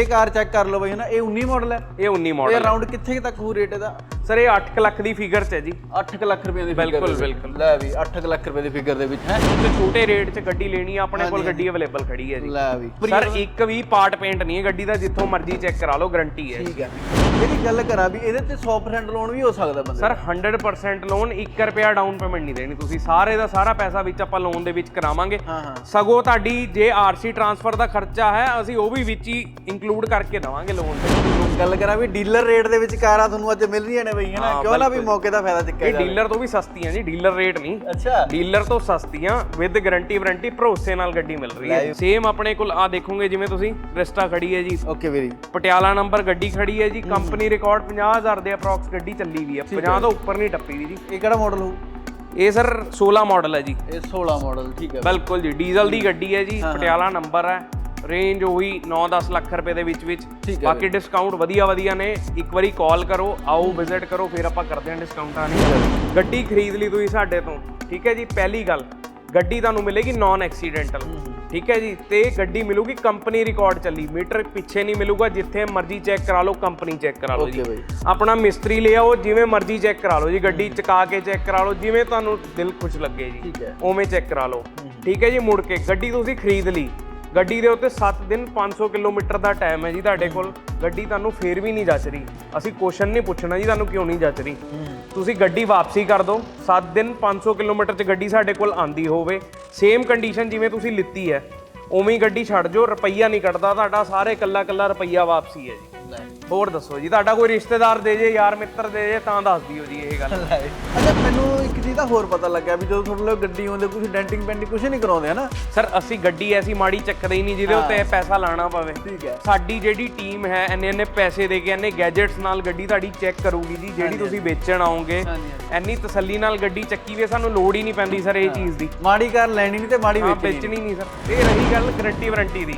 ਇਹ ਕਾਰ ਚੈੱਕ ਕਰ ਲਓ ਬਈ ਹਨਾ ਇਹ 19 ਮਾਡਲ ਹੈ। ਇਹ 19 ਇਹ ਮਾਡਲ ਅਰਾਊਂਡ ਕਿੱਥੇ ਕੁ ਤੱਕ ਹੋ ਰੇਟ ਇਹਦਾ? ਸਰ ਇਹ 8 ਲੱਖ ਦੀ ਫਿਗਰ 'ਚ ਹੈ ਜੀ। 8 ਲੱਖ ਰੁਪਏ ਦੀ figure ਬਿਲਕੁਲ, ਦੇ ਵਿੱਚ। ਬਿਲਕੁਲ। ਲੈ ਵੀ 8 ਲੱਖ ਰੁਪਏ ਦੀ ਫਿਗਰ ਦੇ ਵਿੱਚ ਹੈ। ਤੇ ਛੋਟੇ ਰੇਟ 'ਚ ਗੱਡੀ ਲੈਣੀ ਆ ਆਪਣੇ ਕੋਲ ਗੱਡੀ ਅਵੇਲੇਬਲ ਖੜੀ ਹੈ ਜੀ। ਲੈ ਵੀ। ਸਰ ਇੱਕ ਵੀ ਪਾਰਟ ਪੇਂਟ ਨਹੀਂ ਹੈ ਗੱਡੀ ਦਾ ਜਿੱਥੋਂ ਮਰਜ਼ੀ ਚੈੱਕ ਕਰਾ ਲਓ ਗਾਰੰਟੀ ਹੈ। ਠੀਕ ਹੈ। ਇਹਦੀ ਗੱਲ ਕਰਾਂ ਵੀ ਇਹਦੇ ਤੇ 100% ਲੋਨ ਵੀ ਹੋ ਸਕਦਾ ਬੰਦੇ ਸਰ 100% ਲੋਨ 1 ਰੁਪਿਆ ਡਾਊਨ ਪੇਮੈਂਟ ਨਹੀਂ ਦੇਣੀ ਤੁਸੀਂ। ਸਾਰੇ ਦਾ ਸਾਰਾ ਪੈਸਾ ਵਿੱਚ ਆਪਾਂ ਲੋਨ ਦੇ ਵਿੱਚ ਕਰਾਵਾਂਗੇ। ਹਾਂ ਹਾਂ। ਸਗੋਂ ਤੁਹਾਡੀ ਜੇ ਆਰਸੀ ਟ੍ਰਾਂਸਫਰ ਦਾ ਖਰਚਾ ਹੈ ਅਸੀਂ ਉਹ ਵੀ ਵਿੱਚ ਹੀ ਇੰਕਲੂਡ ਕਰਕੇ ਦਵਾਂਗੇ ਲੋਨ ਤੇ। ਗੱਲ ਕਰਾਂ ਵੀ ਡੀਲਰ ਰੇਟ ਦੇ ਵਿੱਚ ਕਾਰਾਂ ਤੁਹਾਨੂੰ ਅੱਜ ਮਿਲ ਰਹੀਆਂ ਨੇ ਹਨਾ ਹਾਂ, ਕਿਉਂ ਨਾ ਵੀ ਬਿਲਕੁਲ। ਮੌਕੇ ਦਾ ਫਾਇਦਾ ਚੱਕਿਆ ਇਹ ਜਾਵੇ। ਡੀਲਰ ਤੋਂ ਵੀ ਸਸਤੀਆਂ ਜੀ ਡੀਲਰ ਰੇਟ ਨਹੀਂ। ਅੱਛਾ। ਡੀਲਰ ਤੋਂ ਸਸਤੀਆਂ ਵਿਦ ਗਾਰੰਟੀ ਵਾਰੰਟੀ ਭਰੋਸੇ ਨਾਲ ਗੱਡੀ ਮਿਲ ਰਹੀ ਹੈ। ਸੇਮ ਆਪਣੇ ਕੋਲ ਆ ਦੇਖੋਗੇ ਜਿਵੇਂ ਤੁਸੀਂ ਕ੍ਰਿਸਟਾ ਖੜੀ ਹੈ ਜੀ। ਓਕੇ ਵੀਰੇ। ਪਟਿਆਲਾ ਨੰਬਰ ਗੱਡੀ ਖੜੀ ਹੈ ਜੀ। ਕੰਪਨੀ ਰਿਕਾਰਡ 50000 ਦੇ ਅਪਰੋਕਸ ਗੱਡੀ ਚੱਲੀ ਵੀ ਹੈ। 50 ਤੋਂ ਉੱਪਰ ਨਹੀਂ ਟੱਪੀ ਵੀ ਜੀ। ਇਹ ਕਿਹੜਾ ਮਾਡਲ ਹੋਊ? ਇਹ ਸਰ 16 ਮਾਡਲ ਹੈ ਜੀ। ਇਹ 16 ਮਾਡਲ ਠੀਕ ਹੈ। ਬਿਲਕੁਲ ਜੀ। ਡੀਜ਼ਲ ਦੀ ਗੱਡੀ ਹੈ ਜੀ। ਪਟਿਆਲਾ ਨੰਬਰ ਹੈ। ਰੇਂਜ ਉਹੀ 9-10 ਲੱਖ ਰੁਪਏ ਦੇ ਵਿੱਚ ਵਿੱਚ। ਬਾਕੀ ਡਿਸਕਾਊਂਟ ਵਧੀਆ ਵਧੀਆ ਨੇ। ਇੱਕ ਵਾਰੀ ਕਾਲ ਕਰੋ ਆਓ ਵਿਜ਼ਿਟ ਕਰੋ ਫਿਰ ਆਪਾਂ ਕਰਦੇ ਹਾਂ ਡਿਸਕਾਊਂਟਾਂ ਨਹੀਂ ਗੱਡੀ ਖਰੀਦ ਲਈ ਤੁਸੀਂ ਸਾਡੇ ਤੋਂ। ਠੀਕ ਹੈ ਜੀ ਪਹਿਲੀ ਗੱਲ ਗੱਡੀ ਤੁਹਾਨੂੰ ਮਿਲੇਗੀ ਨਾਨ ਐਕਸੀਡੈਂਟਲ ਠੀਕ ਹੈ ਜੀ ਤੇ ਗੱਡੀ ਮਿਲੂਗੀ ਕੰਪਨੀ ਰਿਕਾਰਡ ਚੱਲੀ। ਮੀਟਰ ਪਿੱਛੇ ਨਹੀਂ ਮਿਲੂਗਾ ਜਿੱਥੇ ਮਰਜ਼ੀ ਚੈੱਕ ਕਰਾ ਲਓ ਕੰਪਨੀ ਚੈੱਕ ਕਰਾ ਲਓ ਜੀ। ਆਪਣਾ ਮਿਸਤਰੀ ਲੈ ਆਓ ਜਿਵੇਂ ਮਰਜ਼ੀ ਚੈੱਕ ਕਰਾ ਲਓ ਜੀ। ਗੱਡੀ ਚਕਾ ਕੇ ਚੈੱਕ ਕਰਾ ਲਓ ਜਿਵੇਂ ਤੁਹਾਨੂੰ ਦਿਲ ਖੁਸ਼ ਲੱਗੇ ਜੀ। ਉਵੇਂ ਚੈੱਕ ਕਰਾ ਲਓ। ਠੀਕ ਹੈ ਜੀ ਮੁੜ ਕੇ ਗੱਡੀ ਤੁਸੀਂ ਖਰੀਦ ਲਈ। ਗੱਡੀ ਦੇ ਉੱਤੇ 7 ਦਿਨ 500 ਕਿਲੋਮੀਟਰ ਦਾ ਟਾਈਮ ਹੈ ਜੀ ਤੁਹਾਡੇ ਕੋਲ। ਗੱਡੀ ਤੁਹਾਨੂੰ ਫੇਰ ਵੀ ਨਹੀਂ ਜੱਚ ਰਹੀ। ਅਸੀਂ ਕੁਐਸਚਨ ਨਹੀਂ ਪੁੱਛਣਾ ਜੀ, ਤੁਹਾਨੂੰ ਕਿਉਂ ਨਹੀਂ ਜੱਚ ਰਹੀ? ਤੁਸੀਂ ਗੱਡੀ ਵਾਪਸੀ ਕਰ ਦਿਓ। 7 ਦਿਨ 500 ਕਿਲੋਮੀਟਰ 'ਚ ਗੱਡੀ ਸਾਡੇ ਕੋਲ ਆਂਦੀ ਹੋਵੇ। ਸੇਮ ਕੰਡੀਸ਼ਨ ਜਿਵੇਂ ਤੁਸੀਂ ਲਿੱਤੀ ਹੈ। ਉਵੇਂ ਹੀ ਗੱਡੀ ਛੱਡ ਜੋ ਰੁਪਈਆ ਨਹੀਂ ਕੱਟਦਾ ਤੁਹਾਡਾ ਸਾਰੇ ਕੱਲਾ ਕੱਲਾ ਰੁਪਈਆ ਵਾਪਸੀ ਹੈ ਜੀ। ਹੋਰ ਦੱਸੋ ਜੀ ਤੁਹਾਡਾ ਕੋਈ ਰਿਸ਼ਤੇਦਾਰ ਦੇ ਜੇ ਯਾਰ ਮਿੱਤਰ ਦੇ ਜੇ ਤਾਂ ਦੱਸ ਦਿਓ ਜੀ ਇਹ ਗੱਲ। ਅੱਛਾ ਮੈਨੂੰ ਇੱਕ ਚੀਜ਼ ਦਾ ਹੋਰ ਪਤਾ ਲੱਗਿਆ ਵੀ ਜਦੋਂ ਤੁਹਾਡੇ ਕੋਲ ਗੱਡੀ ਆਉਂਦੇ ਕੁਝ ਡੈਂਟਿੰਗ ਪੈਂਟਿੰਗ ਕੁਝ ਨਹੀਂ ਕਰਾਉਂਦੇ ਹਨਾ? ਸਰ ਅਸੀਂ ਗੱਡੀ ਐਸੀ ਮਾੜੀ ਚੱਕਦੇ ਹੀ ਨਹੀਂ ਜਿਹਦੇ ਉੱਤੇ ਪੈਸਾ ਲਾਣਾ ਪਵੇ। ਠੀਕ ਹੈ। ਸਾਡੀ ਜਿਹੜੀ ਟੀਮ ਹੈ ਇੰਨੇ ਇੰਨੇ ਪੈਸੇ ਦੇ ਕੇ ਇੰਨੇ ਗੈਜਟਸ ਨਾਲ ਗੱਡੀ ਤੁਹਾਡੀ ਚੈੱਕ ਕਰੂਗੀ ਜੀ ਜਿਹੜੀ ਤੁਸੀਂ ਵੇਚਣ ਆਓਗੇ ਹਾਂਜੀ ਇੰਨੀ ਤਸੱਲੀ ਨਾਲ ਗੱਡੀ ਚੱਕੀ ਵੀ ਸਾਨੂੰ ਲੋੜ ਹੀ ਨਹੀਂ ਪੈਂਦੀ ਸਰ ਇਹ ਚੀਜ਼ ਦੀ। ਮਾੜੀ ਕਾਰ ਲੈਣੀ ਨਹੀਂ ਤੇ ਮਾੜੀ ਵੇਚਣੀ ਨਹੀਂ। ਸਰ। ਇਹ ਰਹੀ ਗੱਲ ਗਾਰੰਟੀ ਵਾਰੰਟੀ ਦੀ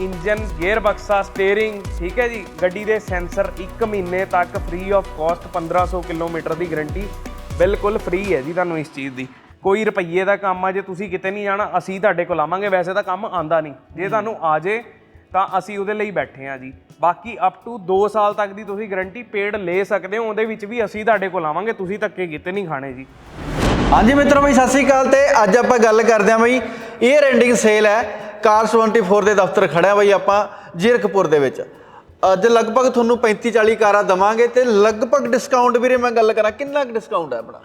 ਇੰਜਨ ਗੇਅਰ ਬਕਸਾ ਸਟੀਅਰਿੰਗ ਠੀਕ ਹੈ ਜੀ? ਗੱਡੀ ਦੇ ਸੈਂਸਰ 1 ਮਹੀਨੇ ਤੱਕ ਫ੍ਰੀ ਆਫ ਕਾਸਟ 1500 ਕਿਲੋਮੀਟਰ ਦੀ ਗਾਰੰਟੀ ਬਿਲਕੁਲ ਫ੍ਰੀ ਹੈ ਜੀ ਤੁਹਾਨੂੰ ਇਸ ਚੀਜ਼ ਦੀ। ਕੋਈ ਰੁਪਈਏ ਦਾ ਕੰਮ ਆ ਜੇ ਤੁਸੀਂ ਕਿਤੇ ਨਹੀਂ ਜਾਣਾ ਅਸੀਂ ਤੁਹਾਡੇ ਕੋਲ ਆਵਾਂਗੇ। ਵੈਸੇ ਤਾਂ ਕੰਮ ਆਂਦਾ ਨਹੀਂ। ਜੇ ਤੁਹਾਨੂੰ ਆ ਜੇ ਤਾਂ ਅਸੀਂ ਉਹਦੇ ਲਈ ਬੈਠੇ ਆ ਜੀ। ਬਾਕੀ ਅਪ ਟੂ 2 ਸਾਲ ਤੱਕ ਦੀ ਤੁਸੀਂ ਗਾਰੰਟੀ ਪੇਡ ਲੈ ਸਕਦੇ ਹੋ। ਉਹਦੇ ਵਿੱਚ ਵੀ ਅਸੀਂ ਤੁਹਾਡੇ ਕੋਲ ਆਵਾਂਗੇ। ਤੁਸੀਂ ਧੱਕੇ ਕਿਤੇ ਨਹੀਂ ਖਾਣੇ ਜੀ। ਹਾਂਜੀ ਮਿੱਤਰੋ ਬਈ ਸਤਿ ਸ੍ਰੀ ਅਕਾਲ ਤੇ ਅੱਜ ਆਪਾਂ ਗੱਲ ਕਰਦੇ ਹਾਂ ਬਈ ਇਹ ਰੈਂਡਿੰਗ ਸੇਲ ਹੈ। ਕਾਰਸ 24 ਦੇ ਦਫ਼ਤਰ ਖੜਿਆ ਬਈ ਆਪਾਂ ਜੀਰਕਪੁਰ ਦੇ ਵਿੱਚ। ਅੱਜ ਲਗਭਗ ਤੁਹਾਨੂੰ 35 40 ਕਾਰਾਂ ਦਵਾਂਗੇ ਤੇ ਲਗਭਗ ਡਿਸਕਾਊਂਟ ਵੀਰੇ ਮੈਂ ਗੱਲ ਕਰਾਂ ਕਿੰਨਾ ਕੁ ਡਿਸਕਾਊਂਟ ਹੈ ਆਪਣਾ?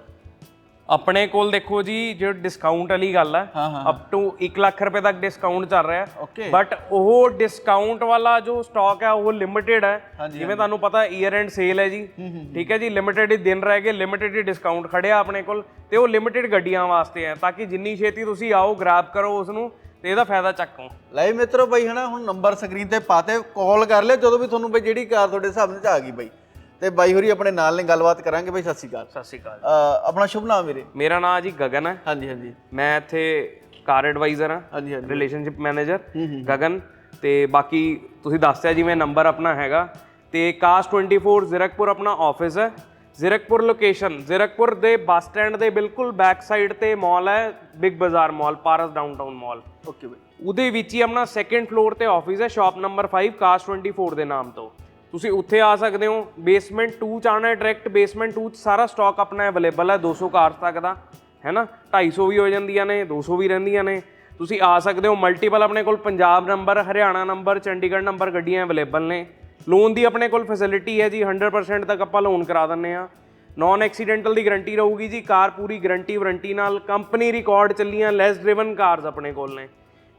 ਆਪਣੇ ਕੋਲ ਦੇਖੋ ਜੀ ਜੋ ਡਿਸਕਾਊਂਟ ਵਾਲੀ ਗੱਲ ਹੈ। ਅਪ ਟੂ 1 ਲੱਖ ਰੁਪਏ ਤੱਕ ਡਿਸਕਾਊਂਟ ਚੱਲ ਰਿਹਾ ਹੈ। ਬਟ ਉਹ ਡਿਸਕਾਊਂਟ ਵਾਲਾ ਜੋ ਸਟਾਕ ਹੈ ਉਹ ਲਿਮਿਟਿਡ ਹੈ। ਜਿਵੇਂ ਤੁਹਾਨੂੰ ਪਤਾ ਈਅਰ ਐਂਡ ਸੇਲ ਹੈ ਜੀ। ਠੀਕ ਹੈ ਜੀ ਲਿਮਿਟਿਡ ਹੀ ਦਿਨ ਰਹਿ ਗਏ ਲਿਮਿਟਿਡ ਹੀ ਡਿਸਕਾਊਂਟ ਖੜਿਆ ਆਪਣੇ ਕੋਲ। ਤੇ ਉਹ ਲਿਮਿਟਿਡ ਗੱਡੀਆਂ ਵਾਸਤੇ ਹੈ ਤਾਂ ਕਿ ਜਿੰਨੀ ਛੇਤੀ ਤੁਸੀਂ ਆਓ ਗ੍ਰੈਬ ਕਰੋ ਉਸ ਨੂੰ ਤੇ ਇਹਦਾ ਫਾਇਦਾ ਚੱਕੋ ਲੈ ਮਿੱਤਰੋ ਬਈ ਹਨਾ ਹੁਣ ਨੰਬਰ ਸਕਰੀਨ ਤੇ ਪਾਤੇ ਕਾਲ ਕਰ ਲਿਓ ਜਦੋਂ ਵੀ ਤੁਹਾਨੂੰ ਬਈ ਜਿਹੜੀ ਕਾਰ ਤੁਹਾਡੇ ਹਿਸਾਬ ਨਾਲ ਆ ਗਈ ਬਈ। ਤੇ ਬਾਈ ਹੋਰੀ ਆਪਣੇ ਨਾਲ ਨੇ ਗੱਲਬਾਤ ਕਰਾਂਗੇ ਬਈ ਸਤਿ ਸ਼੍ਰੀ ਅਕਾਲ। ਸਤਿ ਸ਼੍ਰੀ ਅਕਾਲ। ਆਪਣਾ ਸ਼ੁਭ ਨਾਮ ਵੀਰੇ? ਮੇਰਾ ਨਾਮ ਜੀ ਗਗਨ ਹੈ। ਹਾਂਜੀ ਹਾਂਜੀ। ਮੈਂ ਇੱਥੇ ਕਾਰ ਐਡਵਾਈਜ਼ਰ ਹਾਂ ਹਾਂਜੀ ਹਾਂਜੀ। Relationship manager Gagan. ਤੇ ਬਾਕੀ ਤੁਸੀਂ ਦੱਸਿਆ ਜਿਵੇਂ ਨੰਬਰ ਆਪਣਾ ਹੈਗਾ ਤੇ ਕਾਸ 24 ਜ਼ੀਰਕਪੁਰ ਆਪਣਾ ਆਫਿਸ ਹੈ। ਜ਼ੀਰਕਪੁਰ ਲੋਕੇਸ਼ਨ ਜ਼ੀਰਕਪੁਰ ਦੇ ਬੱਸ ਸਟੈਂਡ ਦੇ ਬਿਲਕੁਲ ਬੈਕ ਸਾਈਡ ਤੇ ਮਾਲ ਹੈ ਬਿਗ ਬਾਜ਼ਾਰ ਮਾਲ ਪਾਰਸ ਡਾਊਨਟਾਊਨ ਮਾਲ ਓਕੇ ਬਈ। ਉਹਦੇ ਵਿੱਚ ਹੀ ਆਪਣਾ ਸੈਕੰਡ ਫਲੋਰ ਤੇ ਆਫਿਸ ਹੈ ਸ਼ਾਪ ਨੰਬਰ 5 ਕਾਸ 24 ਦੇ ਨਾਮ ਤੋਂ। ਤੁਸੀਂ ਉੱਥੇ ਆ ਸਕਦੇ ਹੋ ਬੇਸਮੈਂਟ 2 ਚ ਆਣਾ ਡਾਇਰੈਕਟ ਬੇਸਮੈਂਟ 2 ਚ ਸਾਰਾ ਸਟਾਕ ਆਪਣਾ ਅਵੇਲੇਬਲ ਹੈ 200 ਕਾਰਸ ਤੱਕ ਦਾ ਹੈ ਨਾ? 250 ਵੀ ਹੋ ਜਾਂਦੀਆਂ ਨੇ 200 ਵੀ ਰਹਿੰਦੀਆਂ ਨੇ। ਤੁਸੀਂ ਆ ਸਕਦੇ ਹੋ ਮਲਟੀਪਲ ਆਪਣੇ ਕੋਲ Punjab number Haryana number Chandigarh number ਗੱਡੀਆਂ ਅਵੇਲੇਬਲ ਨੇ। ਲੋਨ ਦੀ ਆਪਣੇ ਕੋਲ ਫੈਸਿਲਿਟੀ ਹੈ ਜੀ 100% ਤੱਕ ਆਪਾਂ ਲੋਨ ਕਰਾ ਦਿੰਨੇ ਆ ਨਾਨ ਐਕਸੀਡੈਂਟਲ ਦੀ ਗਾਰੰਟੀ ਰਹੂਗੀ ਜੀ, ਕਾਰ ਪੂਰੀ ਗਾਰੰਟੀ ਵਾਰੰਟੀ ਨਾਲ ਕੰਪਨੀ ਰਿਕਾਰਡ ਚੱਲੀਆਂ ਲੈਸ ਡਰਿਵਨ ਕਾਰਸ ਆਪਣੇ ਕੋਲ ਨੇ।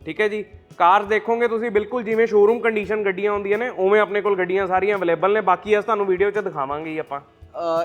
ਠੀਕ ਹੈ ਜੀ? ਕਾਰ ਦੇਖੋਗੇ ਤੁਸੀਂ, ਬਿਲਕੁਲ ਜਿਵੇਂ ਸ਼ੋਰੂਮ ਕੰਡੀਸ਼ਨ ਗੱਡੀਆਂ ਹੁੰਦੀਆਂ ਨੇ, ਉਵੇਂ ਆਪਣੇ ਕੋਲ ਗੱਡੀਆਂ ਸਾਰੀਆਂ ਅਵੇਲੇਬਲ ਨੇ। ਬਾਕੀ ਅਸ ਤੁਹਾਨੂੰ ਵੀਡੀਓ 'ਚ ਦਿਖਾਵਾਂਗੇ ਹੀ ਆਪਾਂ।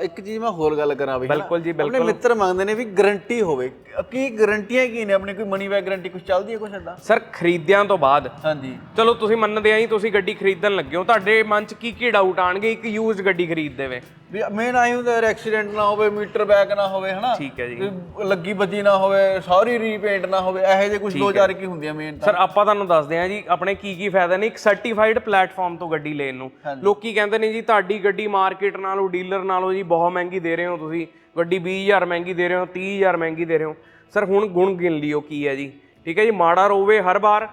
ਇੱਕ ਚੀਜ਼ ਮੈਂ ਹੋਰ ਗੱਲ ਕਰਾਂ ਬਈ। ਬਿਲਕੁਲ ਜੀ, ਆਪਣੇ ਮਿੱਤਰ ਮੰਗਦੇ ਨੇ ਵੀ ਗਾਰੰਟੀ ਹੋਵੇ। ਕੀ ਗਾਰੰਟੀਆਂ ਕੀ ਨੇ ਆਪਣੀ? ਕੋਈ ਮਨੀ ਬੈਕ ਗਾਰੰਟੀ ਕੁਝ ਚੱਲਦੀ ਹੈ ਕੁਛ ਏਦਾਂ? ਸਰ ਖਰੀਦਿਆਂ ਤੋਂ ਬਾਅਦ। ਹਾਂਜੀ। ਚਲੋ ਤੁਸੀਂ ਮੰਨਦੇ ਆਂ ਜੀ ਤੁਸੀਂ ਗੱਡੀ ਖਰੀਦਣ ਲੱਗੇ ਹੋ। ਤੁਹਾਡੇ ਮਨ 'ਚ ਕੀ ਕੀ ਡਾਊਟ ਆਣਗੇ ਇੱਕ ਯੂਜ਼ਡ ਗੱਡੀ ਖਰੀਦਦੇ ਵੇ ਵੀ ਮੇਨ ਆਈ ਹੁੰਦਾ ਐਕਸੀਡੈਂਟ ਨਾ ਹੋਵੇ ਮੀਟਰ ਬੈਕ ਨਾ ਹੋਵੇ ਹਨਾ? ਠੀਕ ਹੈ ਜੀ। ਲੱਗੀ ਬੱਜੀ ਨਾ ਹੋਵੇ ਸਾਰੀ ਰੀਪੇਂਟ ਨਾ ਹੋਵੇ ਇਹੋ ਜਿਹੇ ਕੁਝ ਦੋ ਚਾਰ ਕੀ ਹੁੰਦੀਆਂ ਮੇਨ ਤਾਂ। ਸਰ ਆਪਾਂ ਤੁਹਾਨੂੰ ਦੱਸਦੇ ਹਾਂ ਜੀ ਆਪਣੇ ਕੀ ਕੀ ਫਾਇਦੇ ਨੇ ਇੱਕ ਸਰਟੀਫਾਈਡ ਪਲੇਟਫਾਰਮ ਤੋਂ ਗੱਡੀ ਲੈਣ ਨੂੰ। ਲੋਕੀ ਕਹਿੰਦੇ ਨੇ ਜੀ ਤੁਹਾਡੀ ਗੱਡੀ ਮਾਰਕੀਟ ਨਾਲੋਂ ਡੀਲਰ ਨਾਲੋਂ ਜੀ ਬਹੁਤ ਮਹਿੰਗੀ ਦੇ ਰਹੇ ਹੋ ਤੁਸੀਂ। ਗੱਡੀ 20000 ਮਹਿੰਗੀ ਦੇ ਰਹੇ ਹੋ 30000 ਮਹਿੰਗੀ ਦੇ ਰਹੇ ਹੋ। ਸਰ ਹੁਣ ਗੁਣ ਗਿਣ ਲਿਓ ਕੀ ਹੈ ਜੀ। ਠੀਕ ਹੈ ਜੀ ਮਾੜਾ ਰੋਵੇ ਹਰ ਵਾਰ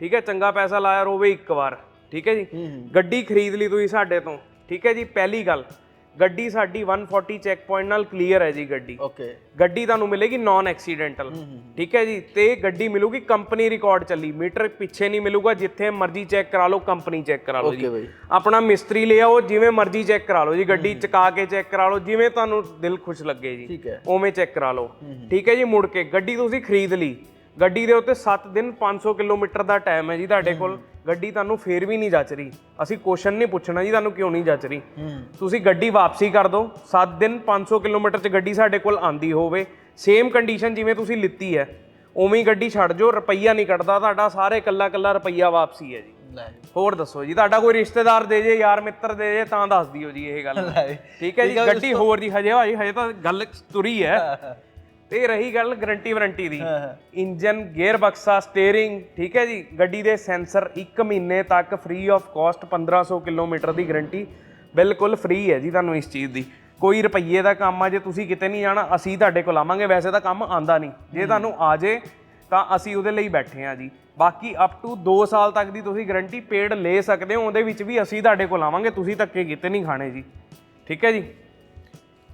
ਠੀਕ ਹੈ ਚੰਗਾ ਪੈਸਾ ਲਾਇਆ ਰੋਵੇ ਇੱਕ ਵਾਰ। ਠੀਕ ਹੈ ਜੀ ਗੱਡੀ ਖਰੀਦ ਲਈ ਤੁਸੀਂ ਸਾਡੇ ਤੋਂ। ਠੀਕ ਹੈ ਜੀ ਪਹਿਲੀ ਗੱਲ। ਗੱਡੀ ਸਾਡੀ 140 ਚੈੱਕ ਪੁਆਇੰਟ ਨਾਲ ਕਲੀਅਰ ਹੈ ਜੀ ਗੱਡੀ। ਓਕੇ ਗੱਡੀ ਤੁਹਾਨੂੰ ਮਿਲੇਗੀ ਨਾਨ ਐਕਸੀਡੈਂਟਲ ਠੀਕ ਹੈ ਜੀ? ਤੇ ਗੱਡੀ ਮਿਲੂਗੀ ਕੰਪਨੀ ਰਿਕਾਰਡ ਚੱਲੀ। ਮੀਟਰ ਪਿੱਛੇ ਨਹੀਂ ਮਿਲੂਗਾ ਜਿੱਥੇ ਮਰਜ਼ੀ ਚੈੱਕ ਕਰਾ ਲਓ ਕੰਪਨੀ ਚੈੱਕ ਕਰਾ ਲਓ ਜੀ। ਆਪਣਾ ਮਿਸਤਰੀ ਲੈ ਆਓ ਜਿਵੇਂ ਮਰਜ਼ੀ ਚੈੱਕ ਕਰਾ ਲਓ ਜੀ। ਗੱਡੀ ਚਕਾ ਕੇ ਚੈੱਕ ਕਰਾ ਲਓ ਜਿਵੇਂ ਤੁਹਾਨੂੰ ਦਿਲ ਖੁਸ਼ ਲੱਗੇ ਜੀ। ਉਵੇਂ ਚੈੱਕ ਕਰਾ ਲਓ। ਠੀਕ ਹੈ ਜੀ? ਮੁੜ ਕੇ ਗੱਡੀ ਤੁਸੀਂ ਖਰੀਦ ਲਈ। ਗੱਡੀ ਦੇ ਉੱਤੇ 7 ਦਿਨ 500 ਕਿਲੋਮੀਟਰ ਦਾ ਟਾਈਮ ਹੈ ਜੀ ਤੁਹਾਡੇ ਕੋਲ। ਗੱਡੀ ਤੁਹਾਨੂੰ ਫੇਰ ਵੀ ਨਹੀਂ ਜੱਚ ਰਹੀ। ਅਸੀਂ ਕੁਐਸਚਨ ਨਹੀਂ ਪੁੱਛਣਾ ਜੀ ਤੁਹਾਨੂੰ ਕਿਉਂ ਨਹੀਂ ਜੱਚ ਰਹੀ। ਤੁਸੀਂ ਗੱਡੀ ਵਾਪਸੀ ਕਰ ਦਿਓ 7 ਦਿਨ 500 ਕਿਲੋਮੀਟਰ 'ਚ ਗੱਡੀ ਸਾਡੇ ਕੋਲ ਆਂਦੀ ਹੋਵੇ। ਸੇਮ ਕੰਡੀਸ਼ਨ ਜਿਵੇਂ ਤੁਸੀਂ ਲਿੱਤੀ ਹੈ ਉਵੇਂ ਹੀ ਗੱਡੀ ਛੱਡ ਜਾਓ ਰੁਪਈਆ ਨਹੀਂ ਕੱਟਦਾ ਤੁਹਾਡਾ ਸਾਰੇ ਕੱਲਾ ਕੱਲਾ ਰੁਪਈਆ ਵਾਪਸੀ ਹੈ ਜੀ। ਜੀ। ਹੋਰ ਦੱਸੋ ਜੀ ਤੁਹਾਡਾ ਕੋਈ ਰਿਸ਼ਤੇਦਾਰ ਦੇ ਜੇ ਯਾਰ ਮਿੱਤਰ ਦੇ ਜੇ ਤਾਂ ਦੱਸ ਦਿਓ ਜੀ ਇਹ ਗੱਲ। ਜੀ। ਠੀਕ ਹੈ ਜੀ ਗੱਡੀ ਹੋਰ ਜੀ ਹਜੇ ਭਾਈ ਹਜੇ ਤਾਂ ਗੱਲ ਤੁਰੀ ਹੈ। ਤੇ ਰਹੀ ਗੱਲ ਗਾਰੰਟੀ ਵਾਰੰਟੀ ਦੀ। ਇੰਜਨ ਗੇਅਰ ਬਕਸਾ ਸਟੀਅਰਿੰਗ ਠੀਕ ਹੈ ਜੀ? ਗੱਡੀ ਦੇ ਸੈਂਸਰ 1 ਮਹੀਨੇ ਤੱਕ ਫ੍ਰੀ ਆਫ ਕਾਸਟ 1500 ਕਿਲੋਮੀਟਰ ਦੀ ਗਾਰੰਟੀ ਬਿਲਕੁਲ ਫ੍ਰੀ ਹੈ ਜੀ ਤੁਹਾਨੂੰ ਇਸ ਚੀਜ਼ ਦੀ। ਕੋਈ ਰੁਪਈਏ ਦਾ ਕੰਮ ਆ ਜੇ ਤੁਸੀਂ ਕਿਤੇ ਨਹੀਂ ਜਾਣਾ ਅਸੀਂ ਤੁਹਾਡੇ ਕੋਲ ਆਵਾਂਗੇ ਵੈਸੇ ਤਾਂ ਕੰਮ ਆਂਦਾ ਨਹੀਂ। ਜੇ ਤੁਹਾਨੂੰ ਆ ਜੇ ਤਾਂ ਅਸੀਂ ਉਹਦੇ ਲਈ ਬੈਠੇ ਆ ਜੀ। ਬਾਕੀ ਅਪ ਟੂ 2 ਸਾਲ ਤੱਕ ਦੀ ਤੁਸੀਂ ਗਾਰੰਟੀ ਪੇਡ ਲੈ ਸਕਦੇ ਹੋ ਉਹਦੇ ਵਿੱਚ ਵੀ ਅਸੀਂ ਤੁਹਾਡੇ ਕੋਲ ਆਵਾਂਗੇ ਤੁਸੀਂ ਧੱਕੇ ਕਿਤੇ ਨਹੀਂ ਖਾਣੇ ਜੀ। ਠੀਕ ਹੈ ਜੀ?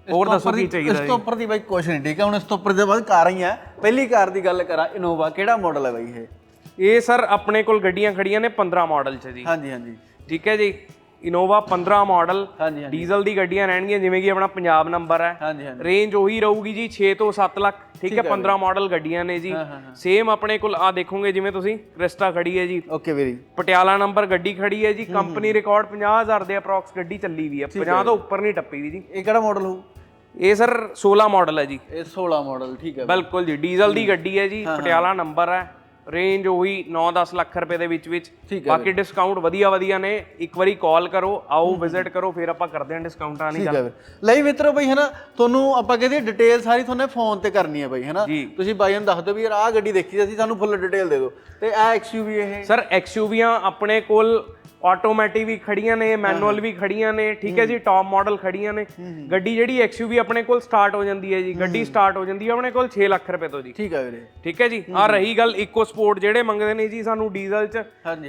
ਹੋਰ ਦੱਸੋ ਕੀ ਚਾਹੀਦਾ ਇਸ ਤੋਂ ਉੱਪਰ ਦੀ ਬਾਈ ਕੁਛ ਨਹੀਂ ਠੀਕ ਹੈ? ਹੁਣ ਇਸ ਤੋਂ ਉੱਪਰ ਦੇ ਬਾਅਦ ਕਾਰਾਂ ਹੀ ਆ ਪਹਿਲੀ ਕਾਰ ਦੀ ਗੱਲ ਕਰਾਂ ਇਨੋਵਾ ਕਿਹੜਾ ਮਾਡਲ ਹੈ ਬਾਈ ਇਹ? ਇਹ ਸਰ ਆਪਣੇ ਕੋਲ ਗੱਡੀਆਂ ਖੜੀਆਂ ਨੇ 15 ਮਾਡਲ 'ਚ ਜੀ। ਹਾਂਜੀ ਹਾਂਜੀ। ਠੀਕ ਹੈ ਜੀ? ਇਨੋਵਾ 15 ਮਾਡਲ ਡੀਜ਼ਲ ਦੀ ਗੱਡੀਆਂ ਰਹਿਣਗੀਆਂ ਜਿਵੇਂ ਕਿ ਆਪਣਾ ਪੰਜਾਬ ਨੰਬਰ ਹੈ। ਰੇਂਜ ਉਹੀ ਰਹੂਗੀ ਜੀ 6 ਤੋਂ 7 ਲੱਖ। ਠੀਕ ਹੈ 15 ਮਾਡਲ ਗੱਡੀਆਂ ਨੇ ਜੀ। ਸੇਮ ਆਪਣੇ ਕੋਲ ਆ ਦੇਖੋਗੇ ਜਿਵੇਂ ਤੁਸੀਂ ਕ੍ਰਿਸਟਾ ਖੜੀ ਹੈ ਜੀ। ਓਕੇ ਵੀਰੀ ਪਟਿਆਲਾ ਨੰਬਰ ਗੱਡੀ ਖੜੀ ਹੈ ਜੀ। ਕੰਪਨੀ ਰਿਕਾਰਡ 50000 ਦੇ ਅਪਰੋਕਸ ਗੱਡੀ ਚੱਲੀ ਵੀ ਹੈ। 50 ਤੋਂ ਉੱਪਰ ਨਹੀਂ ਟੱਪੀ ਵੀ ਜੀ। ਇਹ ਕਿਹੜਾ ਮਾਡਲ ਹੋਊ? ਇਹ ਸਰ 16 ਮਾਡਲ ਹੈ ਜੀ। ਇਹ 16 ਮਾਡਲ ਠੀਕ ਹੈ। ਬਿਲਕੁਲ ਜੀ ਡੀਜ਼ਲ ਦੀ ਗੱਡੀ ਹੈ ਜੀ ਪਟਿਆਲਾ ਨੰਬਰ ਹੈ ਰੇਂਜ ਉਹੀ 9-10 ਲੱਖ ਰੁਪਏ ਦੇ ਵਿੱਚ ਵਿੱਚ। ਬਾਕੀ ਡਿਸਕਾਊਂਟ ਵਧੀਆ ਵਧੀਆ ਨੇ ਇੱਕ ਵਾਰੀ ਕਾਲ ਕਰੋ ਆਓ ਵਿਜ਼ਿਟ ਕਰੋ ਫਿਰ ਆਪਾਂ ਕਰਦੇ ਹਾਂ ਡਿਸਕਾਊਂਟਾਂ ਨਹੀਂ ਵੀਰ। ਲਈ ਮਿੱਤਰੋ ਬਈ ਹਨਾ ਤੁਹਾਨੂੰ ਆਪਾਂ ਕਹਿੰਦੇ ਡਿਟੇਲ ਸਾਰੀ ਤੁਹਾਨੂੰ ਫੋਨ ਤੇ ਕਰਨੀ ਹੈ ਬਈ ਹਨਾ। ਤੁਸੀਂ ਬਾਈ ਨੂੰ ਦੱਸ ਦਿਓ ਵੀ ਯਾਰ ਆਹ ਗੱਡੀ ਦੇਖੀ ਸੀ ਸਾਨੂੰ ਫੁੱਲ ਡਿਟੇਲ ਦੇ ਦਿਓ। ਤੇ ਇਹ ਐਕਸਯੂਵੀ ਇਹ? ਸਰ ਐਕਸਯੂਵੀਆਂ ਆਪਣੇ ਕੋਲ ਆਟੋਮੈਟਿਕ ਵੀ ਖੜੀਆਂ ਨੇ ਮੈਨੂਅਲ ਵੀ ਖੜੀਆਂ ਨੇ ਠੀਕ ਹੈ ਜੀ ਟੌਪ ਮਾਡਲ ਖੜੀਆਂ ਨੇ। ਗੱਡੀ ਜਿਹੜੀ ਐਕਸਯੂਵੀ ਆਪਣੇ ਕੋਲ ਸਟਾਰਟ ਹੋ ਜਾਂਦੀ ਹੈ ਜੀ ਗੱਡੀ ਸਟਾਰਟ ਹੋ ਜਾਂਦੀ ਹੈ ਆਪਣੇ ਕੋਲ 6 ਲੱਖ ਰੁਪਏ ਤੋਂ ਜੀ। ਠੀਕ ਹੈ ਵੀਰੇ। ਠੀਕ ਹੈ ਜੀ ਆ ਰਹੀ ਗੱਲ ਇਕੋ ਸਪੋਰਟ ਜਿਹੜੇ ਮੰਗਦੇ ਨੇ ਜੀ ਸਾਨੂੰ ਡੀਜ਼ਲ 'ਚ।